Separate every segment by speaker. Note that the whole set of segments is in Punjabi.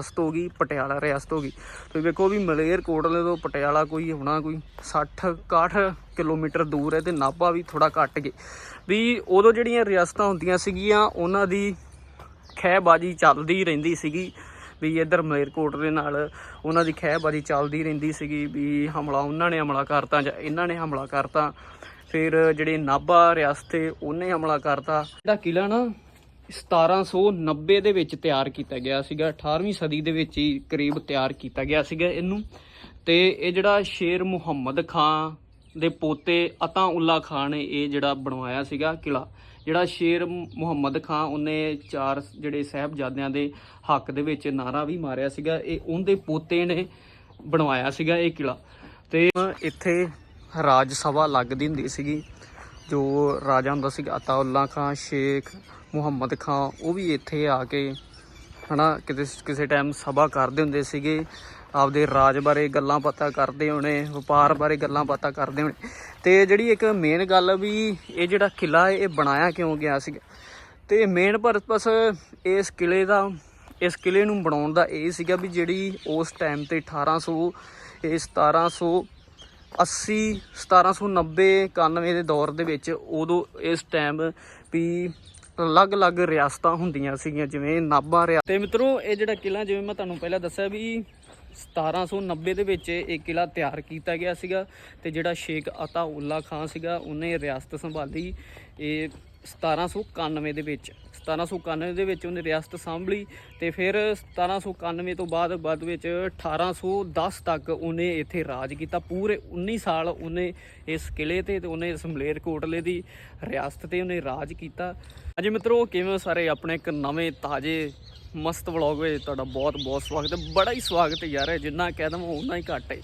Speaker 1: ਰਿਆਸਤ ਹੋ ਗਈ, ਪਟਿਆਲਾ ਰਿਆਸਤ ਹੋ ਗਈ। ਤੁਸੀਂ ਵੇਖੋ ਵੀ ਮਲੇਰ ਕੋਟਲੇ ਤੋਂ ਪਟਿਆਲਾ ਕੋਈ ਹੋਣਾ ਕੋਈ 60 61 ਕਿਲੋਮੀਟਰ ਦੂਰ ਹੈ ਤੇ ਨਾਭਾ ਵੀ ਥੋੜਾ ਘੱਟ ਗਏ। ਵੀ ਉਦੋਂ ਜਿਹੜੀਆਂ ਰਿਆਸਤਾਂ ਹੁੰਦੀਆਂ ਸੀਗੀਆਂ, ਉਹਨਾਂ ਦੀ ਖਹਿਬਾਜੀ ਚੱਲਦੀ ਰਹਿੰਦੀ ਸੀਗੀ ਵੀ ਇੱਧਰ ਮਲੇਰਕੋਟ ਦੇ ਨਾਲ ਉਹਨਾਂ ਦੀ ਖਹਿਬਾਜੀ ਚੱਲਦੀ ਰਹਿੰਦੀ ਸੀਗੀ ਵੀ ਹਮਲਾ ਉਹਨਾਂ ਨੇ ਹਮਲਾ ਕਰਤਾ ਜਾਂ ਇਹਨਾਂ ਨੇ ਹਮਲਾ ਕਰਤਾ। ਫਿਰ ਜਿਹੜੇ ਨਾਭਾ ਰਿਆਸਤ ਹੈ ਉਹਨੇ ਹਮਲਾ ਕਰਤਾ। ਜਿਹੜਾ ਕਿਲਾ ਨਾ 1790 ਦੇ ਵਿੱਚ ਤਿਆਰ ਕੀਤਾ ਗਿਆ ਸੀਗਾ। 18ਵੀਂ ਸਦੀ ਦੇ ਵਿੱਚ ਹੀ ਕਰੀਬ ਤਿਆਰ ਕੀਤਾ ਗਿਆ ਸੀਗਾ ਇਹਨੂੰ। ਤੇ ਇਹ ਜਿਹੜਾ ਸ਼ੇਰ ਮੁਹੰਮਦ ਖਾਨ ਦੇ ਪੋਤੇ ਅਤਾ ਉੱਲਾ ਖਾਨ ਨੇ ਇਹ ਜਿਹੜਾ ਬਣਵਾਇਆ ਸੀਗਾ ਕਿਲਾ ਜਿਹੜਾ ਸ਼ੇਰ ਮੁਹੰਮਦ ਖਾਨ ਉਹਨੇ ਚਾਰ ਜਿਹੜੇ ਸਾਹਿਬਜ਼ਾਦਿਆਂ ਦੇ ਹੱਕ ਦੇ ਵਿੱਚ ਨਾਰਾ ਵੀ ਮਾਰਿਆ ਸੀਗਾ। ਇਹ ਉਹਦੇ ਪੋਤੇ ਨੇ ਬਣਵਾਇਆ ਸੀਗਾ ਇਹ ਕਿਲਾ ਤੇ ਇੱਥੇ ਰਾਜ ਸਭਾ ਲੱਗਦੀ ਹੁੰਦੀ ਸੀਗੀ, ਜੋ ਰਾਜਾ ਹੁੰਦਾ ਸੀ ਅਤਾਉੱਲਾ ਖਾਨ ਸ਼ੇਖ ਮੁਹੰਮਦ ਖਾਨ ਉਹ ਵੀ ਇੱਥੇ ਆ ਕੇ, ਹਨਾ, ਕਿਤੇ ਕਿਸੇ ਟਾਈਮ ਸਭਾ ਕਰਦੇ ਹੁੰਦੇ ਸੀਗੇ। ਆਪਦੇ ਰਾਜ ਬਾਰੇ ਗੱਲਾਂ ਪਤਾ ਕਰਦੇ ਹੋਣੇ, ਵਪਾਰ ਬਾਰੇ ਗੱਲਾਂ ਪਤਾ ਕਰਦੇ ਹੋਣੇ। ਤੇ ਜਿਹੜੀ ਇੱਕ ਮੇਨ ਗੱਲ ਵੀ ਇਹ ਜਿਹੜਾ ਕਿਲਾ ਇਹ ਬਣਾਇਆ ਕਿਉਂ ਗਿਆ ਸੀਗਾ ਤੇ ਮੇਨ ਪਰਪਸ ਇਸ ਕਿਲੇ ਦਾ, ਇਸ ਕਿਲੇ ਨੂੰ ਬਣਾਉਣ ਦਾ ਇਹ ਸੀਗਾ ਵੀ ਜਿਹੜੀ ਉਸ ਟਾਈਮ ਤੇ 1800 ਇਹ 1700 80 1790 91 ਦੇ ਦੌਰ ਦੇ ਵਿੱਚ ਉਦੋਂ ਇਸ ਟਾਈਮ ਵੀ ਅਲੱਗ-ਅਲੱਗ ਰਿਆਸਤਾਂ ਹੁੰਦੀਆਂ ਸੀਗੀਆਂ, ਜਿਵੇਂ ਨਾਭਾ ਰਿਆ ਤੇ ਮਿੱਤਰੋ, ਇਹ ਜਿਹੜਾ ਕਿਲਾ ਜਿਵੇਂ ਮੈਂ ਤੁਹਾਨੂੰ ਪਹਿਲਾਂ ਦੱਸਿਆ ਵੀ 1790 ਦੇ ਵਿੱਚ ਇਹ ਕਿਲਾ ਤਿਆਰ ਕੀਤਾ ਗਿਆ ਸੀਗਾ ਤੇ ਜਿਹੜਾ ਸ਼ੇਖ ਅਤਾ ਉੱਲਾ ਖਾਨ ਸੀਗਾ, ਉਹਨੇ ਰਿਆਸਤ ਸੰਭਾਲੀ। ਇਹ 1791 ਦੇ ਵਿੱਚ 1791 ਦੇ ਵਿੱਚ ਉਹਨੇ ਰਿਆਸਤ ਸੰਭਲੀ ਤੇ ਫਿਰ 1791 ਤੋਂ ਬਾਅਦ ਬਾਅਦ ਵਿੱਚ 1810 ਤੱਕ ਉਹਨੇ ਇੱਥੇ ਰਾਜ ਕੀਤਾ। ਪੂਰੇ 19 ਸਾਲ ਉਹਨੇ ਇਸ ਕਿਲੇ ਤੇ ਤੇ ਉਹਨੇ ਇਸ ਮਲੇਰ ਦੀ ਰਿਆਸਤ ਤੇ ਉਹਨੇ ਰਾਜ ਕੀਤਾ। ਅਜੇ ਮਿੱਤਰੋ, ਕਿਵੇਂ ਹੋ ਸਾਰੇ? ਆਪਣੇ ਇੱਕ ਨਵੇਂ ਤਾਜ਼ੇ, ਮਸਤ ਵਲੌਗ ਵਿੱਚ ਤੁਹਾਡਾ ਬਹੁਤ ਬਹੁਤ ਸਵਾਗਤ ਹੈ। ਬੜਾ ਹੀ ਸਵਾਗਤ ਹੈ ਯਾਰ, ਜਿੰਨਾ ਕਹਿ ਦਵਾਂ ਉਨਾ ਹੀ ਘੱਟ ਹੈ।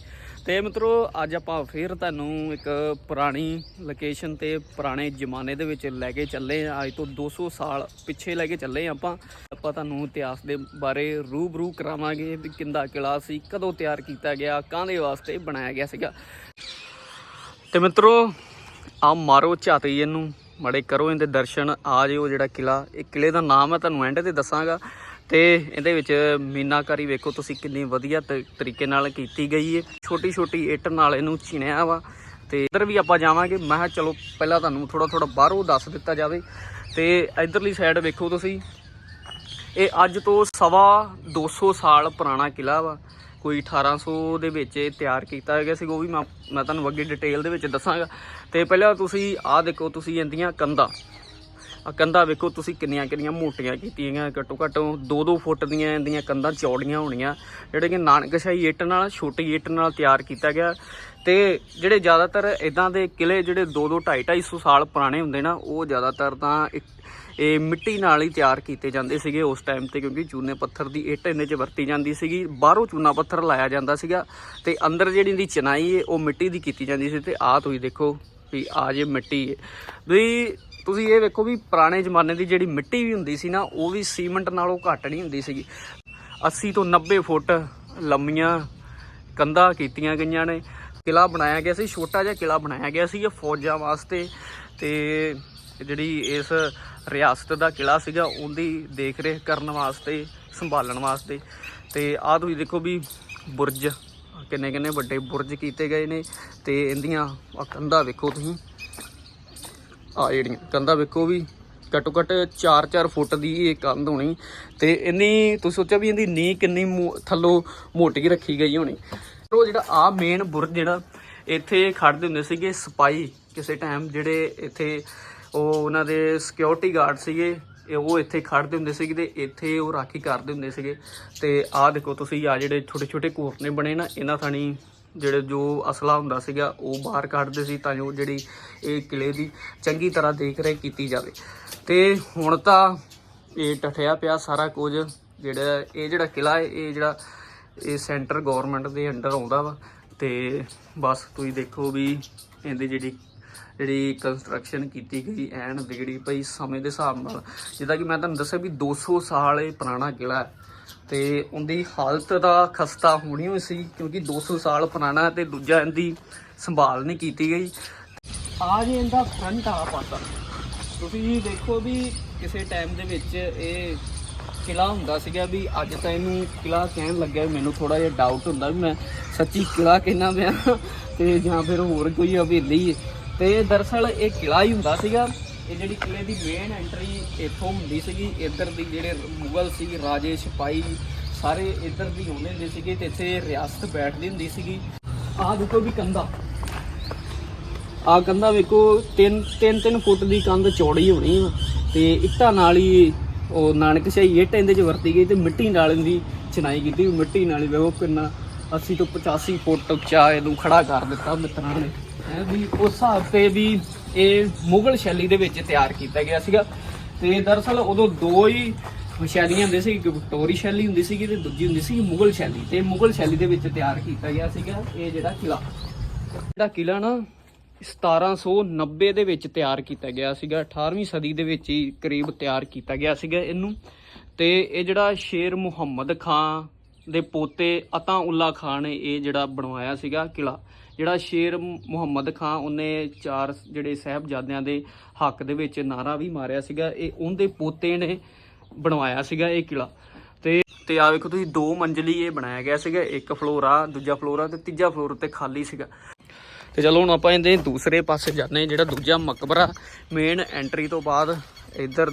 Speaker 1: ਤੇ ਮਿੱਤਰੋ, ਅੱਜ ਆਪਾਂ ਫੇਰ ਤੁਹਾਨੂੰ ਇੱਕ ਪੁਰਾਣੀ ਲੋਕੇਸ਼ਨ ਤੇ ਪੁਰਾਣੇ ਜ਼ਮਾਨੇ ਦੇ ਵਿੱਚ ਲੈ ਕੇ ਚੱਲੇ ਹਾਂ। ਅੱਜ ਤੋਂ 200 ਸਾਲ ਪਿੱਛੇ ਲੈ ਕੇ ਚੱਲੇ ਹਾਂ ਆਪਾਂ। ਆਪਾਂ ਤੁਹਾਨੂੰ ਇਤਿਹਾਸ ਦੇ ਬਾਰੇ ਰੂਬਰੂ ਕਰਾਵਾਂਗੇ ਵੀ ਕਿੰਦਾ ਕਿਲਾ ਸੀ, ਕਦੋਂ ਤਿਆਰ ਕੀਤਾ ਗਿਆ, ਕਾਹਦੇ ਵਾਸਤੇ ਬਣਾਇਆ ਗਿਆ ਸੀਗਾ। ਤੇ ਮਿੱਤਰੋ ਆ ਮਾਰੋ ਝਾਤੀ ਇਹਨੂੰ। ਮੜੇ ਕਰੋ, ਇਹਦੇ ਦਰਸ਼ਨ ਆ ਜਿਓ ਜਿਹੜਾ ਕਿਲਾ ਇਹ ਕਿਲੇ ਦਾ ਨਾਮ ਮੈਂ ਤੁਹਾਨੂੰ ਐਂਡ ਤੇ ਦੱਸਾਂਗਾ। ਤੇ ਇਹਦੇ ਵਿੱਚ ਮੀਨਾਕਾਰੀ ਵੇਖੋ ਤੁਸੀਂ ਕਿੰਨੀ ਵਧੀਆ ਤ- ਤਰੀਕੇ ਨਾਲ ਕੀਤੀ ਗਈ ਹੈ ਛੋਟੀ ਛੋਟੀ ਇੱਟ ਨਾਲ ਇਹਨੂੰ ਚਿਣਿਆ ਵਾ। ਤੇ ਇੱਧਰ ਵੀ ਆਪਾਂ ਜਾਵਾਂਗੇ। ਮੈਂ ਕਿਹਾ ਚਲੋ, ਪਹਿਲਾਂ ਤੁਹਾਨੂੰ ਥੋੜਾ ਥੋੜਾ ਬਾਹਰੋਂ ਦੱਸ ਦਿੱਤਾ ਜਾਵੇ। ਤੇ ਇਧਰਲੀ ਸਾਈਡ ਵੇਖੋ ਤੁਸੀਂ। ਇਹ ਅੱਜ ਤੋਂ ਸਵਾ 200 ਸਾਲ ਪੁਰਾਣਾ ਕਿਲਾ ਵਾ। ਕੋਈ 1800 ਦੇ ਵਿੱਚ ਇਹ ਤਿਆਰ ਕੀਤਾ ਗਿਆ ਸੀ ਉਹ ਵੀ ਮੈਂ ਮੈਂ ਤੁਹਾਨੂੰ ਅੱਗੇ ਡਿਟੇਲ ਦੇ ਵਿੱਚ ਦੱਸਾਂਗਾ। ਤੇ ਪਹਿਲਾਂ ਤੁਸੀਂ ਆਹ ਦੇਖੋ, ਤੁਸੀਂ ਇਹਦੀਆਂ ਕੰਧਾਂ। ਆ ਕੰਧਾਂ ਵੇਖੋ, ਤੁਸੀਂ ਕਿੰਨੀਆਂ ਕਿੰਨੀਆਂ ਮੋਟੀਆਂ ਕੀਤੀਆਂ ਗਈਆਂ ਘੱਟੋ ਘੱਟ 2-2 ਫੁੱਟ ਦੀਆਂ ਇਹਦੀਆਂ ਕੰਧਾਂ ਚੌੜੀਆਂ ਹੋਣੀਆਂ। ਜਿਹੜੇ ਕਿ ਨਾਨਕਸ਼ਾਹੀ ਇੱਟ ਨਾਲ, ਛੋਟੀ ਇੱਟ ਨਾਲ ਤਿਆਰ ਕੀਤਾ ਗਿਆ। ਤੇ ਜਿਹੜੇ ਜ਼ਿਆਦਾਤਰ ਇਦਾਂ ਦੇ ਕਿਲੇ ਜਿਹੜੇ 2-2 2.5 ਸਾਲ ਪੁਰਾਣੇ ਹੁੰਦੇ ਨਾ, ਉਹ ਜ਼ਿਆਦਾਤਰ ਤਾਂ ਇੱਕ- ਇਹ ਮਿੱਟੀ ਨਾਲ ਹੀ ਤਿਆਰ ਕੀਤੇ ਜਾਂਦੇ ਸੀਗੇ ਉਸ ਟਾਈਮ ਤੇ, ਕਿਉਂਕਿ ਚੂਨੇ ਪੱਥਰ ਦੀ ਇੱਟ ਇਹਨੇ 'ਚ ਵਰਤੀ ਜਾਂਦੀ ਸੀਗੀ। ਬਾਹਰੋਂ ਚੂਨਾ ਪੱਥਰ ਲਾਇਆ ਜਾਂਦਾ ਸੀਗਾ ਤੇ ਅੰਦਰ ਜਿਹੜੀ ਦੀ ਚਨਾਈ ਹੈ ਉਹ ਮਿੱਟੀ ਦੀ ਕੀਤੀ ਜਾਂਦੀ ਸੀ ਤੇ ਆਹ ਤੁਸੀਂ ਦੇਖੋ ਵੀ ਆ ਜੇ ਮਿੱਟੀ ਹੈ ਵੀ ਤੁਸੀਂ ਇਹ ਵੇਖੋ ਵੀ ਪੁਰਾਣੇ ਜ਼ਮਾਨੇ ਦੀ ਜਿਹੜੀ ਮਿੱਟੀ ਵੀ ਹੁੰਦੀ ਸੀ ਨਾ, ਉਹ ਵੀ ਸੀਮੈਂਟ ਨਾਲੋਂ ਘੱਟ ਨਹੀਂ ਹੁੰਦੀ ਸੀਗੀ। 80 ਤੋਂ 90 ਫੁੱਟ ਲੰਮੀਆਂ ਕੰਧਾਂ ਕੀਤੀਆਂ ਗਈਆਂ ਨੇ। ਕਿਲਾ ਬਣਾਇਆ ਗਿਆ ਸੀ, ਛੋਟਾ ਜਿਹਾ ਕਿਲਾ ਬਣਾਇਆ ਗਿਆ ਸੀ ਇਹ ਫੌਜਾਂ ਵਾਸਤੇ ਤੇ ਜਿਹੜੀ ਇਸ ਰਿਆਸਤ ਦਾ ਕਿਲਾ ਸੀਗਾ, ਉਹਦੀ ਦੇਖ ਰੇਖ ਕਰਨ ਵਾਸਤੇ, ਸੰਭਾਲਣ ਵਾਸਤੇ। ਤੇ ਆਹ ਤੁਸੀਂ ਦੇਖੋ ਵੀ ਬੁਰਜ ਕਿੰਨੇ ਕਿੰਨੇ ਵੱਡੇ ਬੁਰਜ ਕੀਤੇ ਗਏ ਨੇ, ਤੇ ਇਹਦੀਆਂ ਕੰਧਾਂ ਵੇਖੋ ਤੁਸੀਂ। ਆ ਜਿਹੜੀਆਂ ਕੰਧਾਂ ਵੇਖੋ ਵੀ ਘੱਟੋ ਘੱਟ 4-4 ਫੁੱਟ ਦੀ ਇਹ ਕੰਧ ਹੋਣੀ। ਤੇ ਇੰਨੀ ਤੁਸੀਂ ਸੋਚਿਆ ਵੀ ਇਹਦੀ ਨੀ ਕਿੰਨੀ ਮੋ- ਥੱਲੋਂ ਮੋਟੀ ਰੱਖੀ ਗਈ ਹੋਣੀ। ਉਹ ਜਿਹੜਾ ਆ ਮੇਨ ਬੁਰਜ ਜਿਹੜਾ, ਇੱਥੇ ਖੜਦੇ ਹੁੰਦੇ ਸੀਗੇ ਸਪਾਈ ਕਿਸੇ ਟਾਈਮ ਜਿਹੜੇ ਇੱਥੇ ਉਹ ਉਹਨਾਂ ਦੇ ਸਿਕਿਉਰਿਟੀ ਗਾਰਡ ਸੀਗੇ, ਇਹ ਉਹ ਇੱਥੇ ਖੜਦੇ ਹੁੰਦੇ ਸੀਗੇ ਤੇ ਇੱਥੇ ਉਹ ਰਾਖੀ ਕਰਦੇ ਹੁੰਦੇ ਸੀਗੇ। ਤੇ ਆਹ ਦੇਖੋ ਤੁਸੀਂ ਆ ਜਿਹੜੇ ਛੋਟੇ ਛੋਟੇ ਕੋਰਨੇ ਬਣੇ ਨਾ, ਇਹਨਾਂ ਥਾਣੀ ਜਿਹੜੇ ਜੋ ਅਸਲਾ ਹੁੰਦਾ ਸੀਗਾ, ਉਹ ਬਾਹਰ ਕੱਢਦੇ ਸੀ ਤਾਂ ਜੋ ਜਿਹੜੀ ਇਹ ਕਿਲੇ ਦੀ ਚੰਗੀ ਤਰ੍ਹਾਂ ਦੇਖ ਰੇਖ ਕੀਤੀ ਜਾਵੇ। ਤੇ ਹੁਣ ਤਾਂ ਇਹ ਟਠਿਆ ਪਿਆ ਸਾਰਾ ਕੁਝ, ਜਿਹੜਾ ਇਹ ਜਿਹੜਾ ਕਿਲਾ ਹੈ, ਇਹ ਜਿਹੜਾ ਇਹ ਸੈਂਟਰ ਗਵਰਨਮੈਂਟ ਦੇ ਅੰਡਰ ਆਉਂਦਾ ਵਾ। ਤੇ ਬਸ ਤੁਸੀਂ ਦੇਖੋ ਵੀ ਇਹਦੀ ਜਿਹੜੀ ਜਿਹੜੀ ਕੰਸਟਰਕਸ਼ਨ ਕੀਤੀ ਗਈ ਐਨ ਵਿਗੜੀ ਪਈ ਸਮੇਂ ਦੇ ਹਿਸਾਬ ਨਾਲ। ਜਿੱਦਾਂ ਕਿ ਮੈਂ ਤੁਹਾਨੂੰ ਦੱਸਿਆ ਵੀ 200 ਸਾਲ ਇਹ ਪੁਰਾਣਾ ਕਿਲਾ ਹੈ। ਤੇ ਉਹਦੀ ਹਾਲਤ ਦਾ ਖਸਤਾ ਹੋਣੀ ਹੋਈ ਸੀ, ਕਿਉਂਕਿ 200 ਸਾਲ ਪੁਰਾਣਾ ਤੇ ਦੂਜਾ ਇਹਦੀ ਸੰਭਾਲ ਨਹੀਂ ਕੀਤੀ ਗਈ। ਆ ਜੀ ਇਹਦਾ ਫਰੰਟ ਆ ਪਾਸਾ। ਤੁਸੀਂ ਦੇਖੋ ਵੀ ਕਿਸੇ ਟਾਈਮ ਦੇ ਵਿੱਚ ਇਹ ਕਿਲਾ ਹੁੰਦਾ ਸੀਗਾ ਵੀ ਅੱਜ ਤਾਂ ਇਹਨੂੰ ਕਿਲਾ ਕਹਿਣ ਲੱਗਿਆ ਮੈਨੂੰ ਥੋੜਾ ਜਿਹਾ ਡਾਊਟ ਹੁੰਦਾ ਵੀ ਮੈਂ ਸੱਚੀ ਕਿਲਾ ਕਹਿਣਾ ਪਿਆ। ਤੇ ਜਾਂ ਫਿਰ ਹੋਰ ਕੋਈ ਹਵੇਲੀ ਤੇ ਦਰਅਸਲ ਇਹ ਕਿਲਾ ਹੀ ਹੁੰਦਾ ਸੀਗਾ। ਇਹ ਜਿਹੜੀ ਕਿਲੇ ਦੀ ਮੇਨ ਐਂਟਰੀ ਇੱਥੋਂ ਹੁੰਦੀ ਸੀਗੀ। ਇੱਧਰ ਦੀ ਜਿਹੜੇ ਮੁਗਲ ਸੀ, ਰਾਜੇ, ਸਿਪਾਹੀ ਸਾਰੇ ਇੱਧਰ ਦੀ ਆਉਂਦੇ ਹੁੰਦੇ ਸੀਗੇ ਤੇ ਇੱਥੇ ਰਿਆਸਤ ਬੈਠਦੀ ਹੁੰਦੀ ਸੀਗੀ। ਆਹ ਦੇਖੋ ਵੀ ਕੰਧਾ। ਆਹ ਕੰਧਾ ਵੇਖੋ 3 3 3 ਫੁੱਟ ਦੀ ਕੰਧ ਚੌੜੀ ਹੋਣੀ ਆ ਤੇ ਇੱਟਾਂ ਨਾਲ ਹੀ ਉਹ ਨਾਨਕ ਸ਼ਾਹੀ ਇੱਟ ਇਹਦੇ ਚ ਵਰਤੀ ਗਈ ਤੇ ਮਿੱਟੀ ਨਾਲ ਇਹਦੀ ਚਨਾਈ ਕੀਤੀ। ਮਿੱਟੀ ਨਾਲ ਹੀ ਵੇਖੋ ਕਿੰਨਾ 80 ਤੋਂ 85 ਫੁੱਟ ਉੱਚਾ ਇਹਨੂੰ ਖੜਾ ਕਰ ਦਿੱਤਾ ਮਿੱਤਰਾਂ ਨੇ। ਹੈ ਵੀ ਉਸ ਹਿਸਾਬ ਤੇ ਵੀ ਇਹ ਮੁਗਲ ਸ਼ੈਲੀ ਦੇ ਵਿੱਚ ਤਿਆਰ ਕੀਤਾ ਗਿਆ ਸੀਗਾ। ਤੇ ਦਰਅਸਲ ਉਦੋਂ ਦੋ ਹੀ ਸ਼ੈਲੀਆਂ ਹੁੰਦੇ ਸੀ, ਇੱਕ ਵਿਕਟੋਰੀ ਸ਼ੈਲੀ ਹੁੰਦੀ ਸੀਗੀ ਤੇ ਦੂਜੀ ਹੁੰਦੀ ਸੀ ਮੁਗਲ ਸ਼ੈਲੀ। ਤੇ ਮੁਗਲ ਸ਼ੈਲੀ ਦੇ ਵਿੱਚ ਤਿਆਰ ਕੀਤਾ ਗਿਆ ਸੀਗਾ ਇਹ ਜਿਹੜਾ ਕਿਲਾ ਜਿਹੜਾ ਕਿਲਾ ਨਾ 1790 ਦੇ ਵਿੱਚ ਤਿਆਰ ਕੀਤਾ ਗਿਆ ਸੀਗਾ। 18ਵੀਂ ਸਦੀ ਦੇ ਵਿੱਚ ਹੀ ਕਰੀਬ ਤਿਆਰ ਕੀਤਾ ਗਿਆ ਸੀਗਾ ਇਹਨੂੰ। ਤੇ ਇਹ ਜਿਹੜਾ ਸ਼ੇਰ ਮੁਹੰਮਦ ਖਾਨ ਦੇ ਪੋਤੇ ਅਤਾ ਉੱਲਾ ਖਾਨ ਨੇ ਇਹ ਜਿਹੜਾ ਬਣਵਾਇਆ ਸੀਗਾ ਕਿਲਾ ਜਿਹੜਾ ਸ਼ੇਰ ਮੁਹੰਮਦ ਖਾਨ, ਉਹਨੇ ਚਾਰ ਜਿਹੜੇ ਸਾਹਿਬਜ਼ਾਦਿਆਂ ਦੇ ਹੱਕ ਦੇ ਵਿੱਚ ਨਾਰਾ ਵੀ ਮਾਰਿਆ ਸੀਗਾ। ਇਹ ਉਹਦੇ ਪੋਤੇ ਨੇ ਬਣਵਾਇਆ ਸੀਗਾ ਇਹ ਕਿਲਾ ਤੇ ਤੇ ਆ ਵੇਖੋ ਤੁਸੀਂ, ਦੋ ਮੰਜ਼ਲੀ ਇਹ ਬਣਾਇਆ ਗਿਆ ਸੀਗਾ। ਇੱਕ ਫਲੋਰ ਆ, ਦੂਜਾ ਫਲੋਰ ਆ ਤੇ ਤੀਜਾ ਫਲੋਰ ਤੇ ਖਾਲੀ ਸੀਗਾ। ਤੇ ਚਲੋ ਹੁਣ ਆਪਾਂ ਇਹਦੇ ਦੂਸਰੇ ਪਾਸੇ ਜਾਂਦੇ ਜਿਹੜਾ ਦੂਜਾ ਮਕਬਰਾ ਮੇਨ ਐਂਟਰੀ ਤੋਂ ਬਾਅਦ ਇੱਧਰ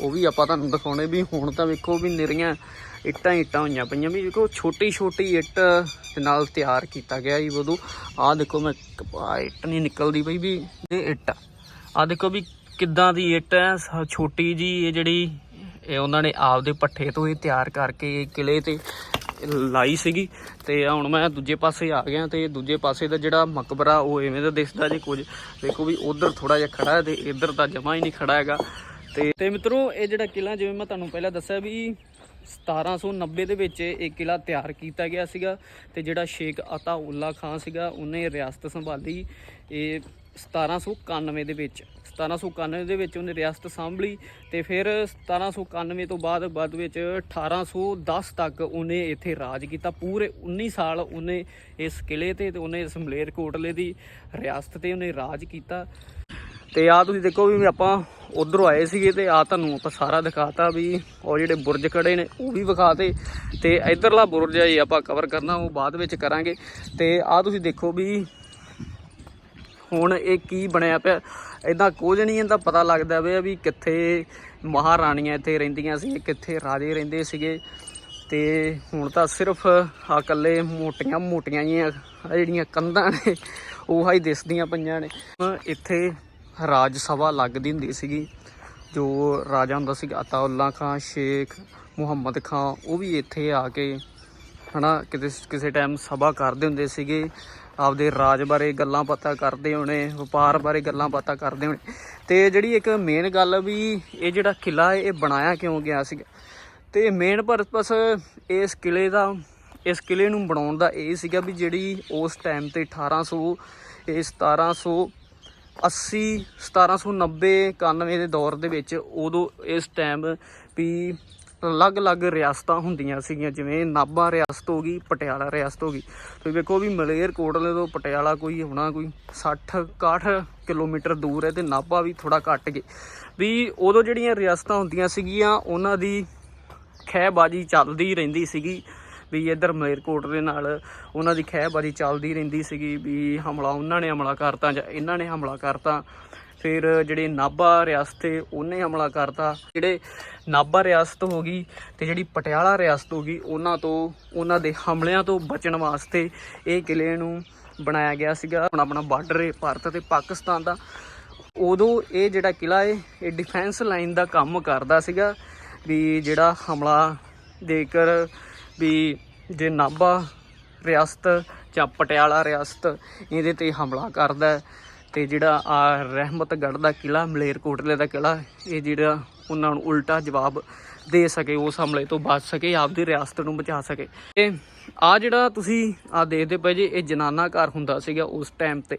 Speaker 1: ਉਹ ਵੀ ਆਪਾਂ ਤੁਹਾਨੂੰ ਦਿਖਾਉਣੇ ਵੀ ਹੁਣ ਤਾਂ ਵੇਖੋ ਵੀ ਨਿਰੀਆਂ ਇੱਟਾਂ ਇੱਟਾਂ ਹੋਈਆਂ ਪਈਆਂ ਵੀ ਦੇਖੋ ਛੋਟੀ ਛੋਟੀ ਇੱਟ ਦੇ ਨਾਲ ਤਿਆਰ ਕੀਤਾ ਗਿਆ ਜੀ ਉਦੋਂ ਆਹ ਦੇਖੋ ਮੈਂ ਇੱਟ ਨਹੀਂ ਨਿਕਲਦੀ ਪਈ ਵੀ, ਇਹ ਇੱਟ ਆਹ ਦੇਖੋ ਵੀ ਕਿੱਦਾਂ ਦੀ ਇੱਟ ਹੈ, ਸ- ਛੋਟੀ ਜੀ ਇਹ ਜਿਹੜੀ, ਇਹ ਉਹਨਾਂ ਨੇ ਆਪਦੇ ਪੱਠੇ ਤੋਂ ਇਹ ਤਿਆਰ ਕਰਕੇ ਇਹ ਕਿਲੇ ਤੇ ਲਾਈ ਸੀਗੀ। ਤੇ ਹੁਣ ਮੈਂ ਦੂਜੇ ਪਾਸੇ ਆ ਗਿਆ ਤੇ ਦੂਜੇ ਪਾਸੇ ਦਾ ਜਿਹੜਾ ਮਕਬਰਾ, ਉਹ ਐਵੇਂ ਦਾ ਦਿਸਦਾ ਜੇ ਕੁਝ। ਦੇਖੋ ਵੀ ਉਧਰ ਥੋੜਾ ਜਿਹਾ ਖੜਾ ਹੈ ਤੇ ਇੱਧਰ ਤਾਂ ਜਮਾ ਹੀ ਨਹੀਂ ਖੜਾ ਹੈਗਾ। ਤੇ ਤੇ ਮਿੱਤਰੋ, ਇਹ ਜਿਹੜਾ ਕਿਲਾ, ਜਿਵੇਂ ਮੈਂ ਤੁਹਾਨੂੰ ਪਹਿਲਾਂ ਦੱਸਿਆ ਵੀ 1790 ਦੇ ਵਿੱਚ ਇਹ ਕਿਲਾ ਤਿਆਰ ਕੀਤਾ ਗਿਆ ਸੀਗਾ ਤੇ ਜਿਹੜਾ ਸ਼ੇਖ ਅਤਾ ਉੱਲਾ ਖਾਨ ਸੀਗਾ, ਉਹਨੇ ਰਿਆਸਤ ਸੰਭਾਲੀ। ਇਹ 1791 ਦੇ ਵਿੱਚ 1791 ਦੇ ਵਿੱਚ ਉਹਨੇ ਰਿਆਸਤ ਸੰਭਲੀ ਤੇ ਫਿਰ 1791 ਤੋਂ ਬਾਅਦ ਬਾਅਦ ਵਿੱਚ 1810 ਤੱਕ ਉਹਨੇ ਇੱਥੇ ਰਾਜ ਕੀਤਾ। ਪੂਰੇ 19 ਸਾਲ ਉਹਨੇ ਇਸ ਕਿਲੇ ਤੇ ਤੇ ਉਹਨੇ ਇਸ ਮਲੇਰਕੋਟਲੇ ਦੀ ਰਿਆਸਤ ਤੇ ਉਹਨੇ ਰਾਜ ਕੀਤਾ। ਤੇ ਆ ਤੁਸੀਂ ਦੇਖੋ ਵੀ ਆਪਾਂ ਉਧਰੋਂ ਆਏ ਸੀਗੇ ਤੇ ਆ ਤੁਹਾਨੂੰ ਆਪਾਂ ਸਾਰਾ ਦਿਖਾਤਾ ਵੀ ਉਹ ਜਿਹੜੇ ਬੁਰਜ ਖੜੇ ਨੇ, ਉਹ ਵੀ ਵਿਖਾਤੇ। ਤੇ ਇਧਰਲਾ ਬੁਰਜ ਹੈ ਆਪਾਂ ਕਵਰ ਕਰਨਾ, ਉਹ ਬਾਅਦ ਵਿੱਚ ਕਰਾਂਗੇ। ਤੇ ਆ ਤੁਸੀਂ ਦੇਖੋ ਵੀ ਹੁਣ ਇਹ ਕੀ ਬਣਿਆ ਪਿਆ। ਇਦਾਂ ਕੁਝ ਨਹੀਂ ਇਹਦਾ ਪਤਾ ਲੱਗਦਾ ਪਿਆ ਵੀ ਕਿੱਥੇ ਮਹਾਰਾਣੀਆਂ ਇੱਥੇ ਰਹਿੰਦੀਆਂ ਸੀ, ਕਿੱਥੇ ਰਾਜੇ ਰਹਿੰਦੇ ਸੀਗੇ। ਤੇ ਹੁਣ ਤਾਂ ਸਿਰਫ ਆ ਇਕੱਲੇ ਮੋਟੀਆਂ ਮੋਟੀਆਂ ਜਿਹੀਆਂ ਜਿਹੜੀਆਂ ਕੰਧਾਂ ਨੇ, ਉਹ ਹੀ ਦਿਸਦੀਆਂ ਪਈਆਂ ਨੇ। ਇੱਥੇ ਰਾਜ ਸਭਾ ਲੱਗਦੀ ਹੁੰਦੀ ਸੀਗੀ, ਜੋ ਰਾਜਾ ਹੁੰਦਾ ਸੀ ਅਤਾਉੱਲਾ ਖਾਨ ਸ਼ੇਖ ਮੁਹੰਮਦ ਖਾਨ ਉਹ ਵੀ ਇੱਥੇ ਆ ਕੇ ਹਨਾ ਕਿਤੇ ਕਿਸੇ ਟਾਈਮ ਸਭਾ ਕਰਦੇ ਹੁੰਦੇ ਸੀਗੇ, ਆਪਦੇ ਰਾਜ ਬਾਰੇ ਗੱਲਾਂ ਪਤਾ ਕਰਦੇ ਹੋਣੇ, ਵਪਾਰ ਬਾਰੇ ਗੱਲਾਂ ਪਤਾ ਕਰਦੇ ਹੋਣੇ। ਤੇ ਜਿਹੜੀ ਇੱਕ ਮੇਨ ਗੱਲ ਵੀ ਇਹ ਜਿਹੜਾ ਕਿਲਾ ਇਹ ਬਣਾਇਆ ਕਿਉਂ ਗਿਆ ਸੀਗਾ? ਤੇ ਮੇਨ ਪਰਪਸ ਇਸ ਕਿਲੇ ਦਾ, ਇਸ ਕਿਲੇ ਨੂੰ ਬਣਾਉਣ ਦਾ ਇਹ ਸੀਗਾ ਵੀ ਜਿਹੜੀ ਉਸ ਟਾਈਮ ਤੇ 1800 ਇਹ 1700 80 1790 91 ਦੇ ਦੌਰ ਦੇ ਵਿੱਚ ਉਦੋਂ ਇਸ ਟਾਈਮ ਵੀ ਅਲੱਗ-ਅਲੱਗ ਰਿਆਸਤਾਂ ਹੁੰਦੀਆਂ ਸੀਗੀਆਂ, ਜਿਵੇਂ ਨਾਭਾ ਰਿਆਸਤ ਹੋ ਗਈ, ਪਟਿਆਲਾ ਰਿਆਸਤ ਹੋ ਗਈ। ਤੁਸੀਂ ਵੇਖੋ ਵੀ ਮਲੇਰਕੋਟਲੇ ਤੋਂ ਪਟਿਆਲਾ ਕੋਈ ਹੋਣਾ ਕੋਈ 60 61 ਕਿਲੋਮੀਟਰ ਦੂਰ ਹੈ ਤੇ ਨਾਭਾ ਵੀ ਥੋੜਾ ਘੱਟ ਗਏ। ਵੀ ਉਦੋਂ ਜਿਹੜੀਆਂ ਰਿਆਸਤਾਂ ਹੁੰਦੀਆਂ ਸੀਗੀਆਂ, ਉਹਨਾਂ ਦੀ ਖਹਿਬਾਜੀ ਚੱਲਦੀ ਰਹਿੰਦੀ ਸੀਗੀ। ਵੀ ਇੱਧਰ ਮਲੇਰਕੋਟ ਦੇ ਨਾਲ ਉਹਨਾਂ ਦੀ ਖਹਿਬਾਜੀ ਚੱਲਦੀ ਰਹਿੰਦੀ ਸੀਗੀ ਵੀ ਹਮਲਾ, ਉਹਨਾਂ ਨੇ ਹਮਲਾ ਕਰਤਾ ਜਾਂ ਇਹਨਾਂ ਨੇ ਹਮਲਾ ਕਰਤਾ। ਫਿਰ ਜਿਹੜੇ ਨਾਭਾ ਰਿਆਸਤ ਹੈ, ਉਹਨੇ ਹਮਲਾ ਕਰਤਾ। ਜਿਹੜੇ ਨਾਭਾ ਰਿਆਸਤ ਹੋ ਗਈ ਤੇ ਜਿਹੜੀ ਪਟਿਆਲਾ ਰਿਆਸਤ ਹੋ ਗਈ, ਉਹਨਾਂ ਤੋਂ, ਉਹਨਾਂ ਦੇ ਹਮਲਿਆਂ ਤੋਂ ਬਚਣ ਵਾਸਤੇ ਇਹ ਕਿਲੇ ਨੂੰ ਬਣਾਇਆ ਗਿਆ ਸੀਗਾ। ਆਪਣਾ ਆਪਣਾ ਬਾਰਡਰ ਹੈ ਭਾਰਤ ਤੇ ਪਾਕਿਸਤਾਨ ਦਾ। ਉਦੋਂ ਇਹ ਜਿਹੜਾ ਕਿਲਾ ਹੈ, ਇਹ ਡਿਫੈਂਸ ਲਾਈਨ ਦਾ ਕੰਮ ਕਰਦਾ ਸੀਗਾ ਵੀ ਜਿਹੜਾ ਹਮਲਾ ਜੇਕਰ ਵੀ ਜੇ ਨਾਭਾ ਰਿਆਸਤ ਜਾਂ ਪਟਿਆਲਾ ਰਿਆਸਤ ਇਹਦੇ ਤੇ ਹਮਲਾ ਕਰਦਾ ਹੈ ਤੇ ਜਿਹੜਾ ਆ ਰਹਿਮਤਗੜ੍ਹ ਦਾ ਕਿਲਾ ਮਲੇਰਕੋਟਲੇ ਦਾ ਕਿਲਾ ਇਹ ਜਿਹੜਾ ਉਹਨਾਂ ਨੂੰ ਉਲਟਾ ਜਵਾਬ ਦੇ ਸਕੇ, ਉਸ ਹਮਲੇ ਤੋਂ ਬਚ ਸਕੇ, ਆਪਦੀ ਰਿਆਸਤ ਨੂੰ ਬਚਾ ਸਕੇ। ਤੇ ਆ ਜਿਹੜਾ ਤੁਸੀਂ ਆ ਦੇਖਦੇ ਪਏ ਜੀ, ਇਹ ਜਨਾਨਾ ਘਰ ਹੁੰਦਾ ਸੀਗਾ ਉਸ ਟਾਈਮ ਤੇ।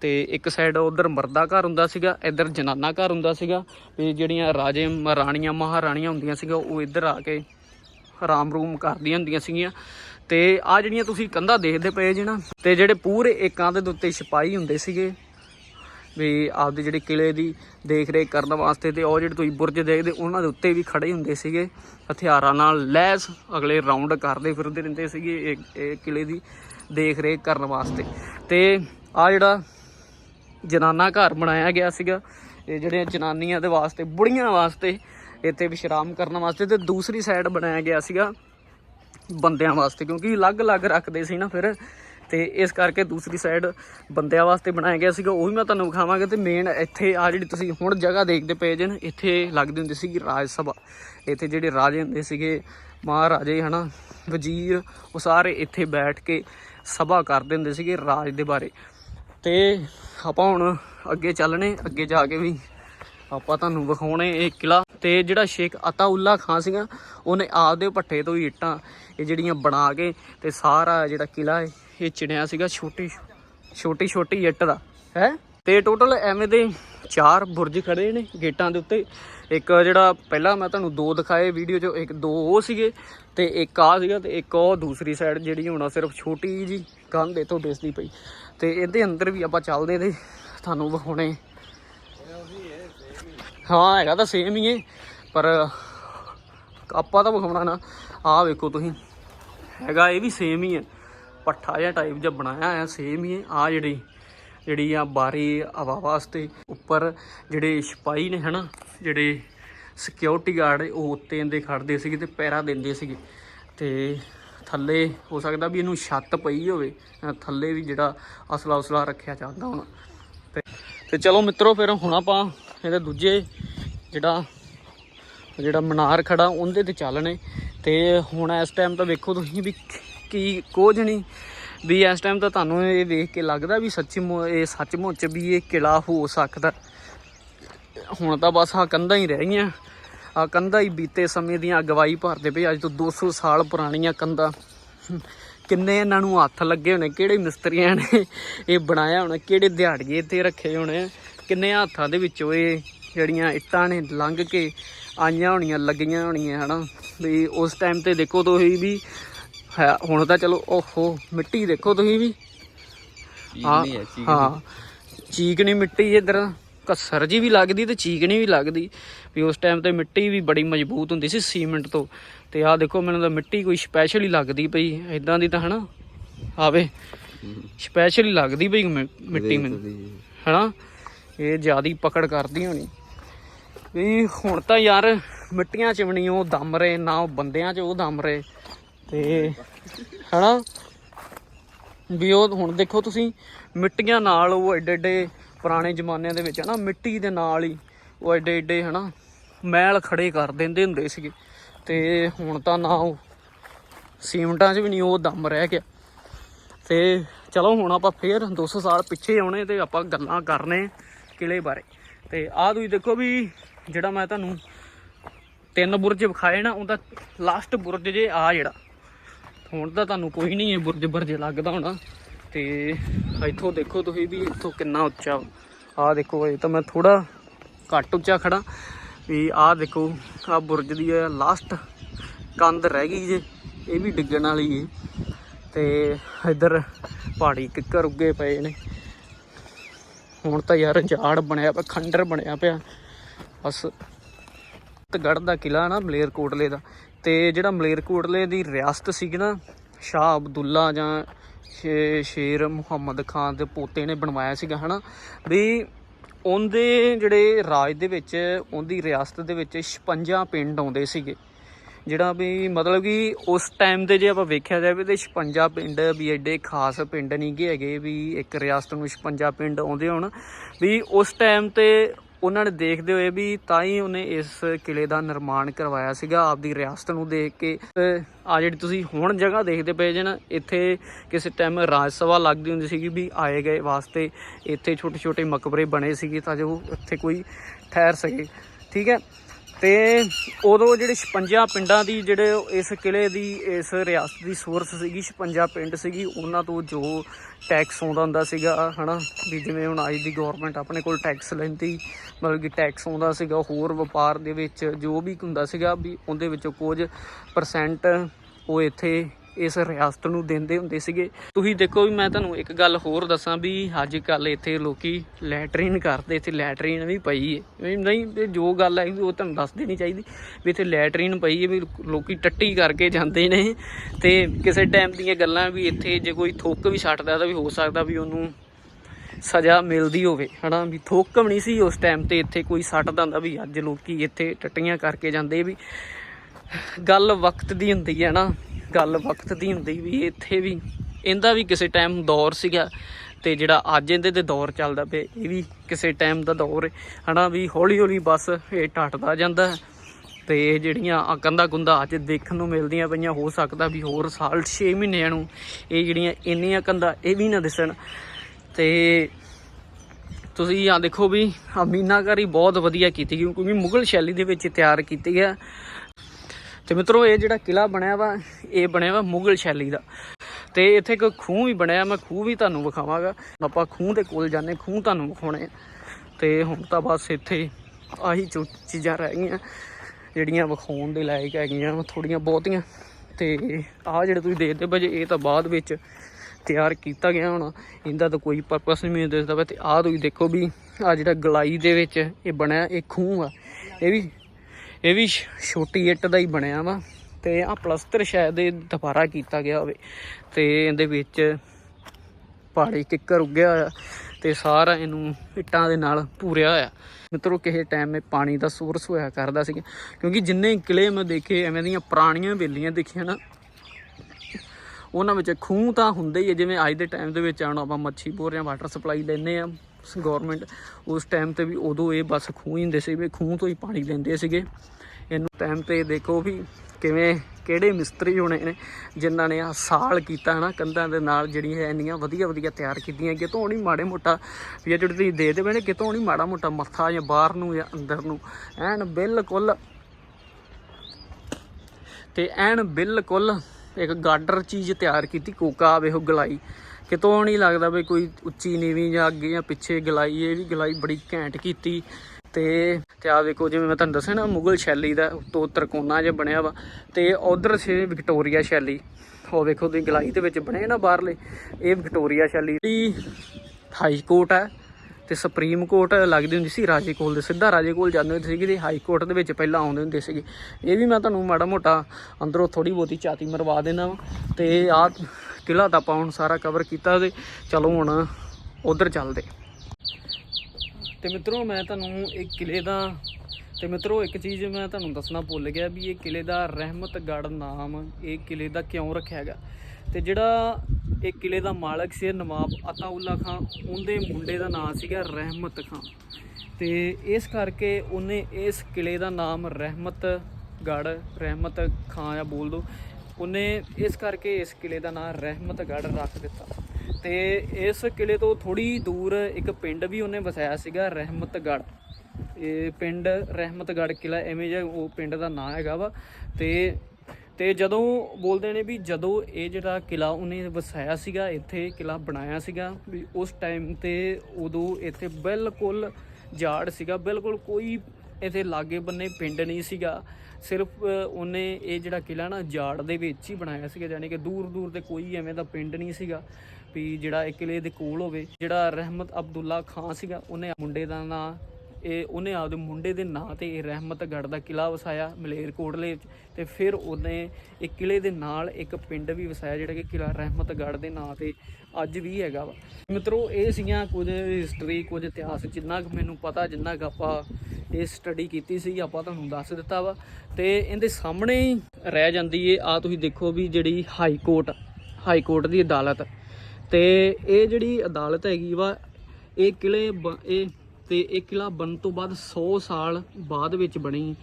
Speaker 1: ਤੇ ਇੱਕ ਸਾਈਡ ਉਧਰ ਮਰਦਾ ਘਰ ਹੁੰਦਾ ਸੀਗਾ, ਇੱਧਰ ਜਨਾਨਾ ਘਰ ਹੁੰਦਾ ਸੀਗਾ। ਵੀ ਜਿਹੜੀਆਂ ਰਾਜੇ ਰਾਣੀਆਂ ਮਹਾਰਾਣੀਆਂ ਹੁੰਦੀਆਂ ਸੀਗਾ ਉਹ ਇੱਧਰ ਆ ਕੇ ਆਰਾਮ ਰੂਮ ਕਰਦੀਆਂ ਹੁੰਦੀਆਂ ਸੀਗੀਆਂ। ਤੇ ਆ ਜਿਹੜੀਆਂ ਤੁਸੀਂ ਕੰਧਾਂ ਦੇਖਦੇ ਪਏ ਜੇ ਨਾ, ਤੇ ਜਿਹੜੇ ਪੂਰੇ ਇੱਕ ਦੇ ਉੱਤੇ ਸਿਪਾਹੀ ਹੁੰਦੇ ਸੀਗੇ, ਵੀ ਆਪਦੇ ਜਿਹੜੇ ਕਿਲੇ ਦੀ ਦੇਖ ਰੇਖ ਕਰਨ ਵਾਸਤੇ ਤੇ ਉਹ ਜਿਹੜੇ ਤੁਸੀਂ ਬੁਰਜ ਦੇਖਦੇ, ਉਹਨਾਂ ਦੇ ਉੱਤੇ ਵੀ ਖੜੇ ਹੁੰਦੇ ਸੀਗੇ। ਹਥਿਆਰਾਂ ਨਾਲ ਲੈਸ ਅਗਲੇ ਰਾਉਂਡ ਕਰਦੇ ਫਿਰਦੇ ਰਹਿੰਦੇ ਸੀਗੇ ਇਹ ਇਹ ਕਿਲੇ ਦੀ ਦੇਖ ਰੇਖ ਕਰਨ ਵਾਸਤੇ। ਤੇ ਆ ਜਿਹੜਾ ਜਨਾਨਾ ਘਰ ਬਣਾਇਆ ਗਿਆ ਸੀਗਾ, ਇਹ ਜਿਹੜੀਆਂ ਜਨਾਨੀਆਂ ਦੇ ਵਾਸਤੇ, ਬੁੜੀਆਂ ਵਾਸਤੇ ਇੱਥੇ ਵਿਸ਼ਰਾਮ ਕਰਨ ਵਾਸਤੇ ਤੇ ਦੂਸਰੀ ਸਾਈਡ ਬਣਾਇਆ ਗਿਆ ਸੀਗਾ ਬੰਦਿਆਂ ਵਾਸਤੇ, ਕਿਉਂਕਿ ਅਲੱਗ-ਅਲੱਗ ਰੱਖਦੇ ਸੀ ਨਾ ਫਿਰ ਤੇ ਇਸ ਕਰਕੇ ਦੂਸਰੀ ਸਾਈਡ ਬੰਦਿਆਂ ਵਾਸਤੇ ਬਣਾਇਆ ਗਿਆ ਸੀਗਾ, ਉਹ ਵੀ ਮੈਂ ਤੁਹਾਨੂੰ ਵਿਖਾਵਾਂਗਾ ਤੇ ਮੇਨ ਇੱਥੇ ਆ ਜਿਹੜੀ ਤੁਸੀਂ ਹੁਣ ਜਗ੍ਹਾ ਦੇਖਦੇ ਪਏ ਜੇ ਇੱਥੇ ਲੱਗਦੀ ਹੁੰਦੀ ਸੀਗੀ ਰਾਜ ਸਭਾ। ਇੱਥੇ ਜਿਹੜੇ ਰਾਜੇ ਹੁੰਦੇ ਸੀਗੇ, ਮਹਾਰਾਜੇ ਹਨਾ, ਵਜ਼ੀਰ, ਉਹ ਸਾਰੇ ਇੱਥੇ ਬੈਠ ਕੇ ਸਭਾ ਕਰਦੇ ਹੁੰਦੇ ਸੀਗੇ ਰਾਜ ਦੇ ਬਾਰੇ। ਤੇ ਆਪਾਂ ਹੁਣ ਅੱਗੇ ਚੱਲਣੇ, ਅੱਗੇ ਜਾ ਕੇ ਵੀ ਆਪਾਂ ਤੁਹਾਨੂੰ ਵਿਖਾਉਣੇ ਇਹ ਕਿਲਾ ਤੇ ਜਿਹੜਾ ਸ਼ੇਖ ਅਤਾਉੱਲਾ ਖਾਨ ਸੀਗਾ, ਉਹਨੇ ਆਪਦੇ ਭੱਠੇ ਤੋਂ ਹੀ ਇੱਟਾਂ ਇਹ ਜਿਹੜੀਆਂ ਬਣਾ ਕੇ ਤੇ ਸਾਰਾ ਜਿਹੜਾ ਕਿਲਾ ਹੈ ਇਹ ਚਿਣਿਆ ਸੀਗਾ ਛੋਟੀ ਛੋਟੀ ਛੋਟੀ ਇੱਟ ਦਾ, ਹੈ? ਤੇ ਟੋਟਲ ਐਵੇਂ ਦੇ ਚਾਰ ਬੁਰਜ ਖੜੇ ਨੇ ਗੇਟਾਂ ਦੇ ਉੱਤੇ। ਇੱਕ ਜਿਹੜਾ ਪਹਿਲਾਂ ਮੈਂ ਤੁਹਾਨੂੰ ਦੋ ਦਿਖਾਏ ਵੀਡੀਓ 'ਚ, ਇੱਕ ਦੋ ਉਹ ਸੀਗੇ ਤੇ ਇੱਕ ਆ ਸੀਗਾ ਤੇ ਇੱਕ ਉਹ ਦੂਸਰੀ ਸਾਈਡ ਜਿਹੜੀ ਹੁਣ ਸਿਰਫ ਛੋਟੀ ਜੀ ਕੰਧ ਇੱਥੋਂ ਦਿਸਦੀ ਪਈ। ਤੇ ਇਹਦੇ ਅੰਦਰ ਵੀ ਆਪਾਂ ਚੱਲਦੇ ਤੇ ਤੁਹਾਨੂੰ ਵਿਖਾਉਣੇ ਹਾਂ, ਹੈਗਾ ਤਾਂ ਸੇਮ ਹੀ ਹੈ ਪਰ ਆਪਾਂ ਤਾਂ ਵਿਖਾਉਣਾ ਨਾ। ਆਹ ਵੇਖੋ ਤੁਸੀਂ, ਹੈਗਾ ਇਹ ਵੀ ਸੇਮ ਹੀ ਹੈ ਪੱਠਾ ਜਿਹਾ ਟਾਈਪ ਜਿਹਾ ਬਣਾਇਆ ਆ ਸੇਮ ਹੀ ਹੈ ਆ ਜਿਹੜੀ ਜਿਹੜੀ ਆ ਬਾਰੀ ਹਵਾ ਵਾਸਤੇ ਉੱਪਰ ਜਿਹੜੇ ਸਿਪਾਹੀ ਨੇ ਹਨਾ, ਜਿਹੜੇ ਸਿਕਿਉਰਿਟੀ ਗਾਰਡ ਉਹ ਉੱਤੇ ਇਹਦੇ ਖੜਦੇ ਸੀਗੇ ਤੇ ਪੈਰਾ ਦਿੰਦੇ ਸੀਗੇ। ਤੇ ਥੱਲੇ ਹੋ ਸਕਦਾ ਵੀ ਇਹਨੂੰ ਛੱਤ ਪਈ ਹੋਵੇ ਥੱਲੇ ਵੀ ਜਿਹੜਾ ਅਸਲਾ ਉਸਲਾ ਰੱਖਿਆ ਜਾਂਦਾ ਹੁਣ। ਤੇ ਤੇ ਚਲੋ ਮਿੱਤਰੋ, ਫਿਰ ਹੁਣ ਆਪਾਂ ਇਹਦੇ ਦੂਜੇ ਜਿਹੜਾ ਜਿਹੜਾ ਮਨਾਰ ਖੜਾ, ਉਹਦੇ ਤੇ ਚੱਲਣੇ ਤੇ ਹੁਣ ਇਸ ਟਾਈਮ ਤਾਂ ਵੇਖੋ ਤੁਸੀਂ ਵੀ ਕੀ ਕੁਝ ਨਹੀਂ ਵੀ ਇਸ ਟਾਈਮ ਤਾਂ ਤੁਹਾਨੂੰ ਇਹ ਵੇਖ ਕੇ ਲੱਗਦਾ ਵੀ ਸੱਚੀ ਮੁ- ਇਹ ਸੱਚਮੁੱਚ ਵੀ ਇਹ ਕਿਲਾ ਹੋ ਸਕਦਾ। ਹੁਣ ਤਾਂ ਬਸ ਆ ਕੰਧਾਂ ਹੀ ਰਹਿ ਗਈਆਂ। ਆ ਕੰਧਾਂ ਹੀ ਬੀਤੇ ਸਮੇਂ ਦੀਆਂ ਅਗਵਾਈ ਭਰਦੇ ਪਏ ਅੱਜ ਤੋਂ 200 ਸਾਲ ਪੁਰਾਣੀਆਂ ਕੰਧਾਂ। ਕਿੰਨੇ ਇਹਨਾਂ ਨੂੰ ਹੱਥ ਲੱਗੇ ਹੋਣੇ, ਕਿਹੜੇ ਮਿਸਤਰੀਆਂ ਨੇ ਇਹ ਬਣਾਇਆ ਹੋਣਾ, ਕਿਹੜੇ ਦਿਹਾੜੀਏ ਤੇ ਰੱਖੇ ਹੋਣੇ ਕਿੰਨੇ ਹੱਥਾਂ ਦੇ ਵਿੱਚੋਂ ਇਹ ਜਿਹੜੀਆਂ ਇੱਟਾਂ ਨੇ ਲੰਘ ਕੇ ਆਈਆਂ ਹੋਣੀਆਂ ਲੱਗੀਆਂ ਹੋਣੀਆਂ ਹਨਾ? ਵੀ ਉਸ ਟਾਈਮ ਤੇ ਦੇਖੋ ਤੁਸੀਂ ਵੀ ਹੁਣ ਤਾਂ ਚਲੋ ਓਹੋ ਮਿੱਟੀ ਦੇਖੋ ਤੁਸੀਂ ਵੀ। ਹਾਂ ਹਾਂ ਚੀਕਣੀ ਮਿੱਟੀ ਇਧਰ। ਕਸਰ ਜੀ ਵੀ ਲੱਗਦੀ ਤੇ ਚੀਕਣੀ ਵੀ ਲੱਗਦੀ। ਵੀ ਉਸ ਟਾਈਮ ਤੇ ਮਿੱਟੀ ਵੀ ਬੜੀ ਮਜ਼ਬੂਤ ਹੁੰਦੀ ਸੀ ਸੀਮੈਂਟ ਤੋਂ। ਤੇ ਆਹ ਦੇਖੋ ਮੈਨੂੰ ਤਾਂ ਮਿੱਟੀ ਕੋਈ ਸਪੈਸ਼ਲ ਹੀ ਲੱਗਦੀ ਪਈ। ਇਦਾਂ ਦੀ ਤਾਂ ਹਨਾ? ਆਵੇ। ਸਪੈਸ਼ਲ ਹੀ ਲੱਗਦੀ ਪਈ ਮਿੱਟੀ ਮੈਨੂੰ। ਹਨਾ? ਇਹ ਜਿਆਦੀ ਪਕੜ ਕਰਦੀ ਹੋਣੀ। ਵੀ ਹੁਣ ਤਾਂ ਯਾਰ ਮਿੱਟੀਆਂ ਚ ਵੀ ਨਹੀਂ, ਉਹ ਦਮ ਰਹੇ, ਨਾ ਉਹ ਬੰਦਿਆਂ ਚ, ਉਹ ਦਮ ਰਹੇ। ਤੇ ਹਨਾ? ਵੀ ਉਹ ਹੁਣ ਦੇਖੋ ਤੁਸੀਂ, ਮਿੱਟੀਆਂ ਨਾਲ ਉਹ ਐਡੇ ਐਡੇ ਪੁਰਾਣੇ ਜ਼ਮਾਨਿਆਂ ਦੇ ਵਿੱਚ ਹਨਾ, ਮਿੱਟੀ ਦੇ ਨਾਲ ਹੀ ਉਹ ਐਡੇ ਐਡੇ ਹਨਾ ਮਹਿਲ ਖੜੇ ਕਰ ਦਿੰਦੇ ਹੁੰਦੇ ਸੀਗੇ। ਤੇ ਹੁਣ ਤਾਂ ਨਾ ਉਹ ਸੀਮਟਾਂ 'ਚ ਵੀ ਨਹੀਂ, ਉਹ ਦਮ ਰਹਿ ਗਿਆ। ਤੇ ਚਲੋ ਹੁਣ ਆਪਾਂ ਫੇਰ 200 ਸਾਲ ਪਿੱਛੇ ਆਉਣੇ ਤੇ ਆਪਾਂ ਗੱਲਾਂ ਕਰਨੇ। ਕਿਲੇ ਬਾਰੇ। ਤੇ ਆਹ ਤੁਸੀਂ ਦੇਖੋ ਵੀ ਜਿਹੜਾ ਮੈਂ ਤੁਹਾਨੂੰ ਤਿੰਨ ਬੁਰਜ ਵਿਖਾਏ ਨਾ, ਉਹਦਾ ਲਾਸਟ ਬੁਰਜ ਜੇ ਆ ਜਿਹੜਾ। ਹੁਣ ਤਾਂ ਤੁਹਾਨੂੰ ਕੋਈ ਨਹੀਂ ਇਹ ਬੁਰਜ ਬਰਜ ਲੱਗਦਾ ਹੋਣਾ। ਤੇ ਇੱਥੋਂ ਦੇਖੋ ਤੁਸੀਂ ਵੀ ਇੱਥੋਂ ਕਿੰਨਾ ਉੱਚਾ। ਆਹ ਦੇਖੋ ਇਹ ਤਾਂ ਮੈਂ ਥੋੜਾ ਘੱਟ ਉੱਚਾ ਖੜਾ ਵੀ ਆਹ ਦੇਖੋ, ਆਹ ਬੁਰਜ ਦੀ ਹੈ ਲਾਸਟ ਕੰਧ ਰਹਿ ਗਈ ਜੇ। ਇਹ ਵੀ ਡਿੱਗਣ ਵਾਲੀ ਏ। ਤੇ ਇੱਧਰ ਪਹਾੜੀ ਕਿੱਕਰ ਉੱਗੇ ਪਏ ਨੇ। ਹੁਣ ਤਾਂ ਯਾਰ ਝਾੜ ਬਣਿਆ ਪਿਆ, ਖੰਡਰ ਬਣਿਆ ਪਿਆ। ਬਸ। ਗੜ੍ਹ ਦਾ ਕਿਲਾ ਨਾ ਮਲੇਰਕੋਟਲੇ ਦਾ। ਤੇ ਜਿਹੜਾ ਮਲੇਰਕੋਟਲੇ ਦੀ ਰਿਆਸਤ ਸੀਗੀ ਨਾ, ਸ਼ਾਹ ਅਬਦੁੱਲਾ ਜਾਂ ਸ਼ੇ- ਸ਼ੇਰ ਮੁਹੰਮਦ ਖਾਨ ਦੇ ਪੋਤੇ ਨੇ ਬਣਵਾਇਆ ਸੀਗਾ, ਹਨਾ? ਵੀ ਉਹਦੇ ਜਿਹੜੇ ਰਾਜ ਦੇ ਵਿੱਚ, ਉਹਦੀ ਰਿਆਸਤ ਦੇ ਵਿੱਚ 56 ਪਿੰਡ ਆਉਂਦੇ ਸੀਗੇ। ਜਿਹੜਾ ਵੀ ਮਤਲਬ ਕਿ ਉਸ ਟਾਈਮ ਤੇ ਜੇ ਆਪਾਂ ਵੇਖਿਆ ਜਾਵੇ ਤੇ 56 ਪਿੰਡ ਵੀ ਐਡੇ ਖਾਸ ਪਿੰਡ ਨਹੀਂ ਗੇ ਹੈਗੇ ਵੀ ਇੱਕ ਰਿਆਸਤ ਨੂੰ 56 ਪਿੰਡ ਆਉਂਦੇ ਹੋਣ, ਵੀ ਉਸ ਟਾਈਮ ਤੇ ਉਹਨਾਂ ਨੇ ਦੇਖਦੇ ਹੋਏ ਵੀ ਤਾਂ ਹੀ ਉਹਨੇ ਇਸ ਕਿਲੇ ਦਾ ਨਿਰਮਾਣ ਕਰਵਾਇਆ ਸੀਗਾ, ਆਪਦੀ ਰਿਆਸਤ ਨੂੰ ਦੇਖ ਕੇ। ਆ ਜਿਹੜੀ ਤੁਸੀਂ ਹੁਣ ਜਗ੍ਹਾ ਦੇਖਦੇ ਪਏ ਜੇ ਨਾ, ਇੱਥੇ ਕਿਸੇ ਟਾਈਮ ਰਾਜ ਸਭਾ ਲੱਗਦੀ ਹੁੰਦੀ ਸੀਗੀ ਵੀ ਆਏ ਗਏ ਵਾਸਤੇ ਇੱਥੇ ਛੋਟੇ ਛੋਟੇ ਮਕਬਰੇ ਬਣੇ ਸੀਗੇ ਤਾਂ ਜੋ ਇੱਥੇ ਕੋਈ ਠਹਿਰ ਸਕੇ। ਠੀਕ ਹੈ? ਤੇ ਉਦੋਂ ਜਿਹੜੇ 56 ਪਿੰਡਾਂ ਦੀ ਜਿਹੜੇ ਇਸ ਕਿਲੇ ਦੀ, ਇਸ ਰਿਆਸਤ ਦੀ ਸੋਰਸ ਸੀਗੀ 56 ਪਿੰਡ ਸੀਗੀ, ਉਹਨਾਂ ਤੋਂ ਜੋ ਟੈਕਸ ਆਉਂਦਾ ਹੁੰਦਾ ਸੀਗਾ, ਹਨਾ, ਵੀ ਜਿਵੇਂ ਹੁਣ ਅੱਜ ਦੀ ਗਵਰਨਮੈਂਟ ਆਪਣੇ ਕੋਲ ਟੈਕਸ ਲੈਂਦੀ, ਮਤਲਬ ਕਿ ਟੈਕਸ ਆਉਂਦਾ ਸੀਗਾ, ਹੋਰ ਵਪਾਰ ਦੇ ਵਿੱਚ ਜੋ ਵੀ ਹੁੰਦਾ ਸੀਗਾ, ਵੀ ਉਹਦੇ ਵਿੱਚੋਂ ਕੁਝ ਪਰਸੈਂਟ ਉਹ ਇੱਥੇ ਇਸ ਰਿਆਸਤ ਨੂੰ ਦਿੰਦੇ ਹੁੰਦੇ ਸੀਗੇ। ਤੁਸੀਂ ਦੇਖੋ ਵੀ ਮੈਂ ਤੁਹਾਨੂੰ ਇੱਕ ਗੱਲ ਹੋਰ ਦੱਸਾਂ ਵੀ ਅੱਜ ਕੱਲ ਇੱਥੇ ਲੋਕੀ ਲੈਟਰੀਨ ਕਰਦੇ, ਇੱਥੇ ਲੈਟਰੀਨ ਵੀ ਪਈ ਹੈ ਨਹੀਂ, ਤੇ ਜੋ ਗੱਲ ਹੈ ਵੀ ਉਹ ਤੁਹਾਨੂੰ ਦੱਸ ਦੇਣੀ ਚਾਹੀਦੀ ਵੀ ਇੱਥੇ ਲੈਟਰੀਨ ਪਈ ਹੈ ਵੀ ਲੋਕੀ ਟੱਟੀ ਕਰਕੇ ਜਾਂਦੇ ਨੇ। ਤੇ ਕਿਸੇ ਟਾਈਮ ਦੀਆਂ ਗੱਲਾਂ ਵੀ ਇੱਥੇ ਜੇ ਕੋਈ ਥੁੱਕ ਵੀ ਛੱਡਦਾ ਤਾਂ ਵੀ ਹੋ ਸਕਦਾ ਵੀ ਉਹਨੂੰ ਸਜ਼ਾ ਮਿਲਦੀ ਹੋਵੇ, ਹਨਾ? ਵੀ ਥੁੱਕ ਵੀ ਨਹੀਂ ਸੀ ਉਸ ਟਾਈਮ ਤੇ ਇੱਥੇ ਕੋਈ ਸੱਟਦਾ ਹੁੰਦਾ ਵੀ ਅੱਜ ਲੋਕੀ ਇੱਥੇ ਟੱਟੀਆਂ ਕਰਕੇ ਜਾਂਦੇ ਵੀ। ਗੱਲ ਵਕਤ ਦੀ ਹੁੰਦੀ ਹੈ ਨਾ ਗੱਲ ਵਕਤ ਦੀ ਹੁੰਦੀ ਵੀ ਇੱਥੇ ਵੀ, ਇਹਦਾ ਵੀ ਕਿਸੇ ਟਾਈਮ ਦੌਰ ਸੀਗਾ ਤੇ ਜਿਹੜਾ ਅੱਜ ਇਹਦੇ ਤੇ ਦੌਰ ਚੱਲਦਾ ਪਿਆ, ਇਹ ਵੀ ਕਿਸੇ ਟਾਈਮ ਦਾ ਦੌਰ ਹੈ ਹਨਾ ਵੀ ਹੌਲੀ ਹੌਲੀ ਬਸ ਇਹ ਟੱਟਦਾ ਜਾਂਦਾ ਹੈ ਤੇ ਇਹ ਜਿਹੜੀਆਂ ਆਹ ਕੰਧਾਂ ਅੱਜ ਦੇਖਣ ਨੂੰ ਮਿਲਦੀਆਂ ਪਈਆਂ, ਹੋ ਸਕਦਾ ਵੀ ਹੋਰ ਸਾਲ 6 ਮਹੀਨਿਆਂ ਨੂੰ ਇਹ ਜਿਹੜੀਆਂ ਇੰਨੀਆਂ ਕੰਧਾਂ ਇਹ ਵੀ ਨਾ ਦਿਸਣ। ਤੇ ਤੁਸੀਂ ਆ ਦੇਖੋ ਵੀ ਆਹ ਮੀਨਾਕਾਰੀ ਬਹੁਤ ਵਧੀਆ ਕੀਤੀ ਗਈ ਕਿਉਂਕਿ ਮੁਗਲ ਸ਼ੈਲੀ ਦੇ ਵਿੱਚ ਤਿਆਰ ਕੀਤੀ ਹੈ ਤੇ ਮਿੱਤਰੋ, ਇਹ ਜਿਹੜਾ ਕਿਲਾ ਬਣਿਆ ਵਾ, ਇਹ ਬਣਿਆ ਵਾ ਮੁਗਲ ਸ਼ੈਲੀ ਦਾ। ਤੇ ਇੱਥੇ ਇੱਕ ਖੂਹ ਵੀ ਬਣਿਆ, ਮੈਂ ਖੂਹ ਵੀ ਤੁਹਾਨੂੰ ਵਿਖਾਵਾਂਗਾ। ਆਪਾਂ ਖੂਹ ਦੇ ਕੋਲ ਜਾਂਦੇ, ਖੂਹ ਤੁਹਾਨੂੰ ਵਿਖਾਉਣੇ ਆ। ਤੇ ਹੁਣ ਤਾਂ ਬਸ ਇੱਥੇ ਆਹੀ ਚੋ, ਚੀਜ਼ਾਂ ਰਹਿ ਗਈਆਂ, ਜਿਹੜੀਆਂ ਵਿਖਾਉਣ ਦੇ ਲਾਇਕ ਹੈਗੀਆਂ ਥੋੜੀਆਂ ਬਹੁਤੀਆਂ। ਤੇ ਆਹ ਜਿਹੜੇ ਤੁਸੀਂ ਦੇਖਦੇ ਭਾਜੀ, ਇਹ ਤਾਂ ਬਾਅਦ ਵਿੱਚ ਤਿਆਰ ਕੀਤਾ ਗਿਆ ਹੋਣਾ। ਇਹਦਾ ਤਾਂ ਕੋਈ ਪਰਪਸ ਨਹੀਂ ਦੱਸਦਾ ਵਾ। ਤੇ ਆਹ ਤੁਸੀਂ ਦੇਖੋ ਵੀ ਆ ਜਿਹੜਾ ਗਲਾਈ ਦੇ ਵਿੱਚ ਇਹ ਬਣਿਆ, ਇਹ ਖੂਹ ਆ। ਇਹ ਵੀ ਇਹ ਵੀ ਛੋਟੀ ਇੱਟ ਦਾ ਹੀ ਬਣਿਆ ਵਾ ਤੇ ਆ ਪਲਸਤਰ ਸ਼ਾਇਦ ਇਹ ਦੁਬਾਰਾ ਕੀਤਾ ਗਿਆ ਹੋਵੇ ਤੇ ਇਹਦੇ ਵਿੱਚ ਪਹਾੜੀ ਕਿੱਕਰ ਉੱਗਿਆ ਹੋਇਆ ਤੇ ਸਾਰਾ ਇਹਨੂੰ ਇੱਟਾਂ ਦੇ ਨਾਲ ਪੂਰਿਆ ਹੋਇਆ। ਮਿੱਤਰੋ, ਕਿਸੇ ਟਾਈਮ ਇਹ ਪਾਣੀ ਦਾ ਸੋਰਸ ਹੋਇਆ ਕਰਦਾ ਸੀ ਕਿਉਂਕਿ ਜਿੰਨੇ ਕਿਲੇ ਮੈਂ ਦੇਖੇ, ਐਵੇਂ ਦੀਆਂ ਪੁਰਾਣੀਆਂ ਬੇਲੀਆਂ ਦੇਖੀਆਂ ਨਾ, ਉਹਨਾਂ ਵਿੱਚ ਖੂਹ ਤਾਂ ਹੁੰਦੇ ਹੀ ਹੈ ਜਿਵੇਂ ਅੱਜ ਦੇ ਟਾਈਮ ਦੇ ਵਿੱਚ ਆਣ ਆਪਾਂ ਮੱਛੀ ਬੋਰ ਜਾਂ ਵਾਟਰ ਸਪਲਾਈ ਲੈਂਦੇ ਆ ਗਵਰਨਮੈਂਟ ਉਸ ਟਾਈਮ ਤੇ ਵੀ ਉਦੋਂ ਇਹ ਬਸ ਖੂਹ ਹੀ ਹੁੰਦੇ ਸੀ ਵੀ ਖੂਹ ਤੋਂ ਹੀ ਪਾਣੀ ਲੈਂਦੇ ਸੀਗੇ। ਇਹਨੂੰ ਟਾਈਮ ਤੇ ਦੇਖੋ ਵੀ ਕਿਵੇਂ, ਕਿਹੜੇ ਮਿਸਤਰੀ ਹੋਣੇ ਨੇ, ਜਿਨ੍ਹਾਂ ਨੇ ਆ ਸਾਲ ਕੀਤਾ ਹਨਾ, ਕੰਧਾਂ ਦੇ ਨਾਲ ਜਿਹੜੀਆਂ ਇੰਨੀਆਂ ਵਧੀਆ ਵਧੀਆ ਤਿਆਰ ਕੀਤੀਆਂ, ਕਿਤੋਂ ਨਹੀਂ ਮਾੜੇ ਮੋਟਾ ਵੀ ਇਹ ਜਿਹੜੇ ਤੁਸੀਂ ਦੇ ਦੇਵੇ ਨੇ, ਕਿਤੋਂ ਨਹੀਂ ਮਾੜਾ ਮੋਟਾ ਮੱਥਾ ਜਾਂ ਬਾਹਰ ਨੂੰ ਜਾਂ ਅੰਦਰ ਨੂੰ। ਐਨ ਬਿਲਕੁਲ ਤੇ ਐਨ ਬਿਲਕੁਲ ਇੱਕ ਗਾਡਰ ਚੀਜ਼ ਤਿਆਰ ਕੀਤੀ, ਕੋਕਾ ਵੇਖੋ ਗਲਾਈ। ਕਿਤੋਂ ਨਹੀਂ ਲੱਗਦਾ ਵੀ ਕੋਈ ਉੱਚੀ, ਨੀਵੀਂ ਜਾਂ ਅੱਗੇ ਜਾਂ ਪਿੱਛੇ ਗਲਾਈ, ਇਹ ਵੀ ਗਲਾਈ ਬੜੀ ਘੈਂਟ ਕੀਤੀ। ਤੇ ਤੇ ਆ ਵੇਖੋ, ਜਿਵੇਂ ਮੈਂ ਤੁਹਾਨੂੰ ਦੱਸਿਆ ਨਾ, ਮੁਗਲ ਸ਼ੈਲੀ ਦਾ ਉੱਤੋਂ ਤਰਕੋਨਾ ਜਿਹਾ ਬਣਿਆ ਵਾ। ਤੇ ਉਧਰ ਸੀ ਵਿਕਟੋਰੀਆ ਸ਼ੈਲੀ। ਉਹ ਵੇਖੋ, ਤੁਸੀਂ ਗਲਾਈ ਦੇ ਵਿੱਚ ਬਣੇ ਨਾ ਬਾਹਰਲੇ, ਇਹ ਵਿਕਟੋਰੀਆ ਸ਼ੈਲੀ। ਦੀ ਹਾਈ ਕੋਰਟ ਹੈ ਤੇ ਸੁਪਰੀਮ ਕੋਰਟ ਲੱਗਦੀ ਹੁੰਦੀ ਸੀ ਰਾਜੇ ਕੋਲ ਦੇ, ਸਿੱਧਾ ਰਾਜੇ ਕੋਲ ਜਾਂਦੇ ਹੁੰਦੇ ਸੀਗੇ ਤੇ ਹਾਈ ਕੋਰਟ ਦੇ ਵਿੱਚ ਪਹਿਲਾਂ ਆਉਂਦੇ ਹੁੰਦੇ ਸੀਗੇ। ਇਹ ਵੀ ਮੈਂ ਤੁਹਾਨੂੰ ਮਾੜਾ ਮੋਟਾ ਅੰਦਰੋਂ ਥੋੜੀ ਬਹੁਤੀ ਚਾਤੀ ਮਰਵਾ ਦੇਣਾ ਵਾ। ਤੇ ਆਹ ਕਿਲਾ ਤਾਂ ਆਪਾਂ ਹੁਣ ਸਾਰਾ ਕਵਰ ਕੀਤਾ ਤੇ ਚਲੋ ਹੁਣ ਉਧਰ ਚੱਲਦੇ। ਤੇ ਮਿੱਤਰੋ ਮੈਂ ਤੁਹਾਨੂੰ ਇੱਕ ਕਿਲੇ ਦਾ, ਤੇ ਮਿੱਤਰੋ ਇੱਕ ਚੀਜ਼ ਮੈਂ ਤੁਹਾਨੂੰ ਦੱਸਣਾ ਭੁੱਲ ਗਿਆ ਵੀ ਇਹ ਕਿਲੇ ਦਾ ਰਹਿਮਤਗੜ੍ਹ ਨਾਮ, ਇਹ ਕਿਲੇ ਦਾ ਕਿਉਂ ਰੱਖਿਆ ਗਿਆ? ਤੇ ਜਿਹੜਾ ਇਹ ਕਿਲੇ ਦਾ ਮਾਲਕ ਸੀ ਨਵਾਬ ਅਤਾਉੱਲਾ ਖਾਨ, ਉਹਦੇ ਮੁੰਡੇ ਦਾ ਨਾਮ ਸੀਗਾ ਰਹਿਮਤ ਖਾਨ। ਤੇ ਇਸ ਕਰਕੇ ਉਹਨੇ ਇਸ ਕਿਲੇ ਦਾ ਨਾਮ ਰਹਿਮਤ ਰਹਿਮਤਗੜ੍ਹ, ਰਹਿਮਤ ਖਾਨ ਆ ਬੋਲ ਦੋ ਉਹਨੇ ਇਸ ਕਰਕੇ ਇਸ ਕਿਲੇ ਦਾ ਨਾਮ ਰਹਿਮਤਗੜ੍ਹ ਰੱਖ ਦਿੱਤਾ। ਤੇ ਇਸ ਕਿਲੇ ਤੋਂ ਥੋੜੀ ਦੂਰ ਇੱਕ ਪਿੰਡ ਵੀ ਉਹਨੇ ਵਸਾਇਆ ਸੀਗਾ, ਰਹਿਮਤਗੜ੍ਹ। ਇਹ ਪਿੰਡ ਰਹਿਮਤਗੜ੍ਹ ਕਿਲਾ ਐਵੇਂ ਜਿਹਾ ਉਹ ਪਿੰਡ ਦਾ ਨਾਂ ਹੈਗਾ ਵਾ। ਤੇ ਤੇ ਜਦੋਂ ਬੋਲਦੇ ਨੇ ਵੀ ਜਦੋਂ ਇਹ ਜਿਹੜਾ ਕਿਲਾ ਉਹਨੇ ਵਸਾਇਆ ਸੀਗਾ, ਇੱਥੇ ਕਿਲਾ ਬਣਾਇਆ ਸੀਗਾ, ਵੀ ਉਸ ਟਾਈਮ ਤੇ ਉਦੋਂ ਇੱਥੇ ਬਿਲਕੁਲ ਜਾੜ ਸੀਗਾ, ਬਿਲਕੁਲ ਕੋਈ ਇੱਥੇ ਲਾਗੇ ਬੰਨੇ ਪਿੰਡ ਨਹੀਂ ਸੀਗਾ। ਸਿਰਫ ਉਹਨੇ ਇਹ ਜਿਹੜਾ ਕਿਲਾ ਨਾ ਜਾੜ ਦੇ ਵਿੱਚ ਹੀ ਬਣਾਇਆ ਸੀਗਾ ਯਾਨੀ ਕਿ ਦੂਰ ਦੂਰ ਤੇ ਕੋਈ ਐਵੇਂ ਦਾ ਪਿੰਡ ਨਹੀਂ ਸੀਗਾ ਵੀ ਜਿਹੜਾ ਇਹ ਕਿਲੇ ਦੇ ਕੋਲ ਹੋਵੇ। ਜਿਹੜਾ ਰਹਿਮਤ ਅਬਦੁੱਲਾ ਖਾਨ ਸੀਗਾ, ਉਹਨੇ ਮੁੰਡੇ ਦਾ ਨਾਂ, ਇਹ ਉਹਨੇ ਆਪਦੇ ਮੁੰਡੇ ਦੇ ਨਾਂ ਤੇ ਇਹ ਰਹਿਮਤਗੜ੍ਹ ਦਾ ਕਿਲਾ ਵਸਾਇਆ ਮਲੇਰਕੋਟਲੇ ਵਿੱਚ। ਤੇ ਫਿਰ ਉਹਨੇ ਇਹ ਕਿਲੇ ਦੇ ਨਾਲ ਇੱਕ ਪਿੰਡ ਵੀ ਵਸਾਇਆ, ਜਿਹੜਾ ਕਿ ਕਿਲਾ ਰਹਿਮਤਗੜ੍ਹ ਦੇ ਨਾਂ ਤੇ ਅੱਜ ਵੀ ਹੈਗਾ ਵਾ। ਮਿੱਤਰੋ, ਇਹ ਸੀਗੀਆਂ ਕੁਝ ਹਿਸਟਰੀ ਕੁਝ ਇਤਿਹਾਸ, ਜਿੰਨਾ ਕੁ ਮੈਨੂੰ ਪਤਾ, ਜਿੰਨਾ ਕੁ ਆਪਾਂ ਇਹ ਸਟੱਡੀ ਕੀਤੀ ਸੀ, ਆਪਾਂ ਤੁਹਾਨੂੰ ਦੱਸ ਦਿੱਤਾ ਵਾ। ਤੇ ਇਹਦੇ ਸਾਹਮਣੇ ਹੀ ਰਹਿ ਜਾਂਦੀ ਏ ਆ ਤੁਸੀਂ ਦੇਖੋ ਵੀ ਜਿਹੜੀ ਹਾਈ ਕੋਰਟ ਹਾਈ ਕੋਰਟ ਦੀ ਅਦਾਲਤ। ਤੇ ਇਹ ਜਿਹੜੀ ਅਦਾਲਤ ਹੈਗੀ ਵਾ, ਇਹ ਕਿਲੇ ਬ- ਇਹ, ਤੇ ਇਹ ਕਿਲਾ ਬਣਨ ਤੋਂ ਬਾਅਦ 100 ਸਾਲ ਬਾਅਦ ਵਿੱਚ ਬਣੀ।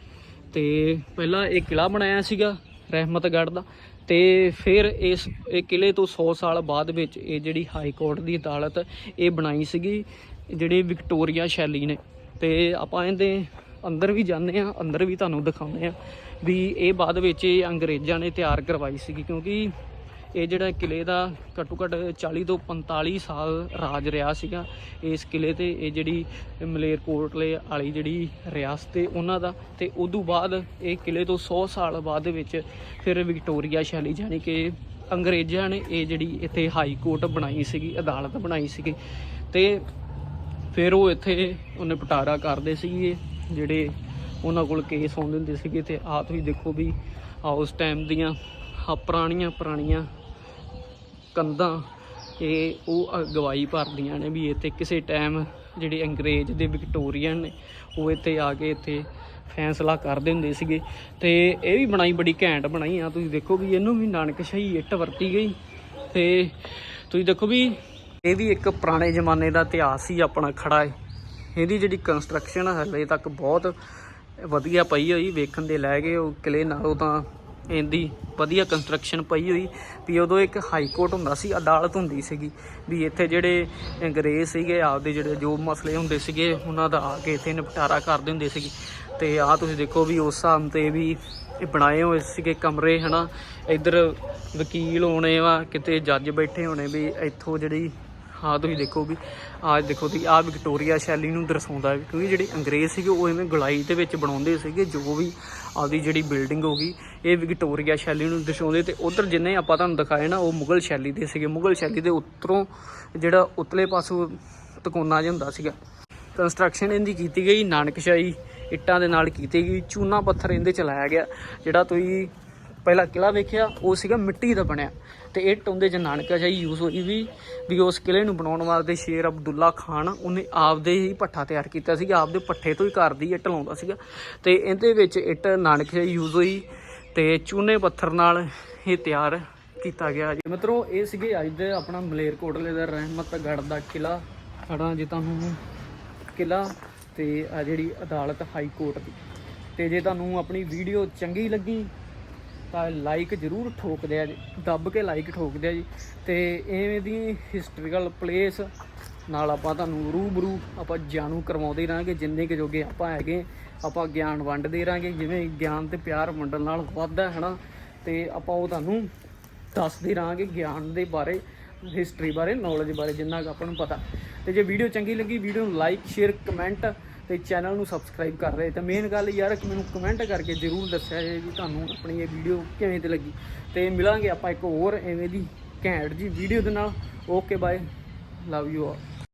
Speaker 1: ਤੇ ਪਹਿਲਾਂ ਇਹ ਕਿਲਾ ਬਣਾਇਆ ਸੀਗਾ, ਰਹਿਮਤਗੜ੍ਹ ਦਾ। ਤੇ ਫਿਰ ਇਸ, ਇਹ ਕਿਲੇ ਤੋਂ 100 ਸਾਲ ਬਾਅਦ ਵਿੱਚ ਇਹ ਜਿਹੜੀ ਹਾਈ ਕੋਰਟ ਦੀ ਅਦਾਲਤ, ਇਹ ਬਣਾਈ ਸੀਗੀ, ਜਿਹੜੀ ਵਿਕਟੋਰੀਆ ਸ਼ੈਲੀ ਨੇ। ਤੇ ਆਪਾਂ ਇਹਦੇ ਅੰਦਰ ਵੀ ਜਾਂਦੇ ਆ ਅੰਦਰ ਵੀ ਤੁਹਾਨੂੰ ਦਿਖਾਉਂਦੇ ਆ ਵੀ ਇਹ ਬਾਅਦ ਵਿੱਚ ਇਹ ਅੰਗਰੇਜ਼ਾਂ ਨੇ ਤਿਆਰ ਕਰਵਾਈ ਸੀਗੀ ਕਿਉਂਕਿ ਇਹ ਜਿਹੜਾ ਕਿਲੇ ਦਾ ਘੱਟੋ ਘੱਟ 40 ਤੋਂ 45 ਸਾਲ ਰਾਜ ਰਿਹਾ ਸੀਗਾ। ਇਸ ਕਿਲੇ ਤੇ ਇਹ ਜਿਹੜੀ ਮਲੇਰਕੋਟਲੇ ਵਾਲੀ ਜਿਹੜੀ ਰਿਆਸਤ ਹੈ ਉਹਨਾਂ ਦਾ ਤੇ ਉਦੋਂ ਬਾਅਦ ਇਹ ਕਿਲੇ ਤੋਂ 100 ਸਾਲ ਬਾਅਦ ਦੇ ਵਿੱਚ ਫਿਰ ਵਿਕਟੋਰੀਆ ਸ਼ੈਲੀ ਜਾਨੀ ਕਿ ਅੰਗਰੇਜ਼ਾਂ ਨੇ ਇਹ ਜਿਹੜੀ ਇੱਥੇ ਹਾਈ ਕੋਰਟ ਬਣਾਈ ਸੀਗੀ, ਅਦਾਲਤ ਬਣਾਈ ਸੀਗੀ ਤੇ ਫਿਰ ਉਹ ਇੱਥੇ ਉਹਨੇ ਪਟਾਰਾ ਕਰਦੇ ਸੀਗੇ, ਜਿਹੜੇ ਉਹਨਾਂ ਕੋਲ ਕੇਸ ਆਉਂਦੇ ਹੁੰਦੇ ਸੀਗੇ ਤੇ ਆ ਤੁਸੀਂ ਦੇਖੋ ਵੀ ਆ ਉਸ ਟਾਈਮ ਦੀਆਂ ਆ ਪੁਰਾਣੀਆਂ ਪੁਰਾਣੀਆਂ ਕੰਧਾਂ, ਇਹ ਉਹ ਅਗਵਾਈ ਭਰਦੀਆਂ ਨੇ ਵੀ ਇੱਥੇ ਕਿਸੇ ਟਾਈਮ ਜਿਹੜੇ ਅੰਗਰੇਜ਼ ਦੇ ਵਿਕਟੋਰੀਅਨ ਨੇ, ਉਹ ਇੱਥੇ ਆ ਕੇ ਇੱਥੇ ਫੈਸਲਾ ਕਰਦੇ ਹੁੰਦੇ ਸੀਗੇ। ਤੇ ਇਹ ਵੀ ਬਣਾਈ, ਬੜੀ ਘੈਂਟ ਬਣਾਈ ਆ। ਤੁਸੀਂ ਦੇਖੋ ਵੀ ਇਹਨੂੰ ਵੀ ਨਾਨਕਸ਼ਾਹੀ ਇੱਟ ਵਰਤੀ ਗਈ। ਤੇ ਤੁਸੀਂ ਦੇਖੋ ਵੀ ਇਹ ਵੀ ਇੱਕ ਪੁਰਾਣੇ ਜ਼ਮਾਨੇ ਦਾ ਇਤਿਹਾਸ ਹੀ ਆਪਣਾ ਖੜਾ ਹੈ ਇਹਦੀ ਜਿਹੜੀ ਕੰਸਟਰਕਸ਼ਨ ਹਲੇ ਤੱਕ ਬਹੁਤ ਵਧੀਆ ਪਈ ਹੋਈ, ਵੇਖਣ ਦੇ ਲੈ ਗਏ ਉਹ ਕਿਲੇ ਨਾਲੋਂ ਤਾਂ ਇਹਦੀ ਵਧੀਆ ਕੰਸਟਰਕਸ਼ਨ ਪਈ ਹੋਈ। ਵੀ ਉਦੋਂ ਇੱਕ ਹਾਈ ਕੋਰਟ ਹੁੰਦਾ ਸੀ, ਅਦਾਲਤ ਹੁੰਦੀ ਸੀਗੀ। ਵੀ ਇੱਥੇ ਜਿਹੜੇ ਅੰਗਰੇਜ਼ ਸੀਗੇ, ਆਪਦੇ ਜਿਹੜੇ ਜੋ ਮਸਲੇ ਹੁੰਦੇ ਸੀਗੇ, ਉਹਨਾਂ ਦਾ ਆ ਕੇ ਇੱਥੇ ਨਿਪਟਾਰਾ ਕਰਦੇ ਹੁੰਦੇ ਸੀਗੇ। ਤੇ ਆਹ ਤੁਸੀਂ ਦੇਖੋ ਵੀ ਉਸ ਹਿਸਾਬ ਤੇ ਵੀ ਇਹ ਬਣਾਏ ਹੋਏ ਸੀਗੇ ਕਮਰੇ, ਹਨਾ। ਇੱਧਰ ਵਕੀਲ ਹੋਣੇ ਵਾ, ਕਿਤੇ ਜੱਜ ਬੈਠੇ ਹੋਣੇ ਵੀ ਇੱਥੋਂ ਜਿਹੜੀ ਹਾਂ, ਤੁਸੀਂ ਦੇਖੋ ਵੀ, ਆਹ ਦੇਖੋ ਤੁਸੀਂ, ਆਹ ਵਿਕਟੋਰੀਆ ਸ਼ੈਲੀ ਨੂੰ ਦਰਸਾਉਂਦਾ ਹੈ, ਕਿਉਂਕਿ ਜਿਹੜੇ ਅੰਗਰੇਜ਼ ਸੀਗੇ, ਉਹ ਐਵੇਂ ਗੁਲਾਈ ਦੇ ਵਿੱਚ ਬਣਾਉਂਦੇ ਸੀਗੇ, ਜੋ ਵੀ ਆਪਦੀ ਜਿਹੜੀ ਬਿਲਡਿੰਗ ਹੋ ਗਈ, ਇਹ ਵਿਕਟੋਰੀਆ ਸ਼ੈਲੀ ਨੂੰ ਦਰਸਾਉਂਦੇ ਤੇ ਉਧਰ ਜਿੰਨੇ ਆਪਾਂ ਤੁਹਾਨੂੰ ਦਿਖਾਏ ਨਾ, ਉਹ ਮੁਗਲ ਸ਼ੈਲੀ ਦੇ ਸੀਗੇ। ਮੁਗਲ ਸ਼ੈਲੀ ਦੇ ਉੱਤਰੋਂ ਜਿਹੜਾ ਉਤਲੇ ਪਾਸੋਂ ਤਕੋਨਾ ਜਿਹਾ ਹੁੰਦਾ ਸੀਗਾ। ਕੰਸਟਰਕਸ਼ਨ ਇਹਦੀ ਕੀਤੀ ਗਈ, ਨਾਨਕਸ਼ਾਹੀ ਇੱਟਾਂ ਦੇ ਨਾਲ ਕੀਤੀ ਗਈ, ਚੂਨਾ ਪੱਥਰ ਇਹਦੇ ਚਲਾਇਆ ਗਿਆ, ਜਿਹੜਾ ਤੁਸੀਂ ਪਹਿਲਾ ਕਿਲਾ ਵੇਖਿਆ, ਉਹ ਸੀਗਾ ਮਿੱਟੀ ਦਾ ਬਣਿਆ। ਤੇ ਇੱਟ ਉਹਦੇ ਚ ਨਾਨਕਸ਼ਾਹੀ ਯੂਜ਼ ਹੋਈ ਵੀ ਵੀ ਉਸ ਕਿਲੇ ਨੂੰ ਬਣਾਉਣ ਵਾਸਤੇ ਸ਼ੇਰ ਅਬਦੁੱਲਾ ਖਾਨ ਉਹਨੇ ਆਪਦੇ ਹੀ ਪੱਠਾ ਤਿਆਰ ਕੀਤਾ ਸੀਗਾ, ਆਪਦੇ ਪੱਠੇ ਤੋਂ ਹੀ ਘਰ ਦੀ ਇੱਟ ਲਾਉਂਦਾ ਸੀਗਾ। ਤੇ ਇਹਦੇ ਵਿੱਚ ਇੱਟ ਨਾਨਕਸ਼ਾਹੀ ਯੂਜ਼ ਹੋਈ ਤੇ ਚੂਨੇ ਪੱਥਰ ਨਾਲ ਇਹ ਤਿਆਰ ਕੀਤਾ ਗਿਆ। ਜੀ ਮਿੱਤਰੋ, ਇਹ ਸੀਗੇ ਅੱਜ ਦੇ ਆਪਣਾ ਮਲੇਰਕੋਟਲੇ ਦਾ ਰਹਿਮਤਗੜ੍ਹ ਦਾ ਕਿਲਾ ਖੜਾ ਜੇ ਤੁਹਾਨੂੰ ਕਿਲਾ ਤੇ ਆ ਜਿਹੜੀ ਅਦਾਲਤ ਹਾਈ ਕੋਰਟ ਦੀ। ਤੇ ਜੇ ਤੁਹਾਨੂੰ ਆਪਣੀ ਵੀਡੀਓ ਚੰਗੀ ਲੱਗੀ ਤਾਂ ਲਾਈਕ ਜ਼ਰੂਰ ਠੋਕਦੇ ਆ ਜੀ, ਦੱਬ ਕੇ ਲਾਈਕ ਠੋਕਦੇ ਆ ਜੀ। ਤੇ ਐਵੇਂ ਦੀ ਹਿਸਟਰੀਕਲ ਪਲੇਸ ਨਾਲ ਆਪਾਂ ਤੁਹਾਨੂੰ ਰੂਬਰੂ ਆਪਾਂ ਜਾਣੂ ਕਰਵਾਉਂਦੇ ਰਹਾਂਗੇ, ਜਿੰਨੇ ਕੁ ਜੋਗੇ ਆਪਾਂ ਹੈਗੇ, ਆਪਾਂ ਗਿਆਨ ਵੰਡਦੇ ਰਹਾਂਗੇ, ਜਿਵੇਂ ਗਿਆਨ ਤੇ ਪਿਆਰ ਵੰਡਣ ਨਾਲ ਵੱਧਦਾ ਹੈ ਨਾ ਤੇ ਆਪਾਂ ਉਹ ਤੁਹਾਨੂੰ ਦੱਸਦੇ ਰਹਾਂਗੇ ਗਿਆਨ ਦੇ ਬਾਰੇ ਹਿਸਟਰੀ ਬਾਰੇ ਨੌਲੇਜ ਬਾਰੇ, ਜਿੰਨਾ ਕੁ ਆਪਾਂ ਨੂੰ ਪਤਾ। ਤੇ ਜੇ ਵੀਡੀਓ ਚੰਗੀ ਲੱਗੀ ਵੀਡੀਓ ਨੂੰ ਲਾਈਕ ਸ਼ੇਅਰ ਕਮੈਂਟ ਤੇ ਚੈਨਲ ਨੂੰ ਸਬਸਕ੍ਰਾਈਬ ਕਰ ਰਹੇ। ਤੇ ਮੇਨ ਗੱਲ ਯਾਰ ਕਿ ਮੈਨੂੰ ਕਮੈਂਟ ਕਰਕੇ ਜਰੂਰ ਦੱਸਿਆ ਜੇ ਵੀ ਤੁਹਾਨੂੰ ਆਪਣੀ ਇਹ ਵੀਡੀਓ ਕਿਵੇਂ ਤੇ ਲੱਗੀ। ਤੇ ਮਿਲਾਂਗੇ ਆਪਾਂ ਇੱਕ ਹੋਰ ਐਵੇਂ ਦੀ ਘੈਂਟ ਜੀ ਵੀਡੀਓ ਦੇ ਨਾਲ। Okay bye love you all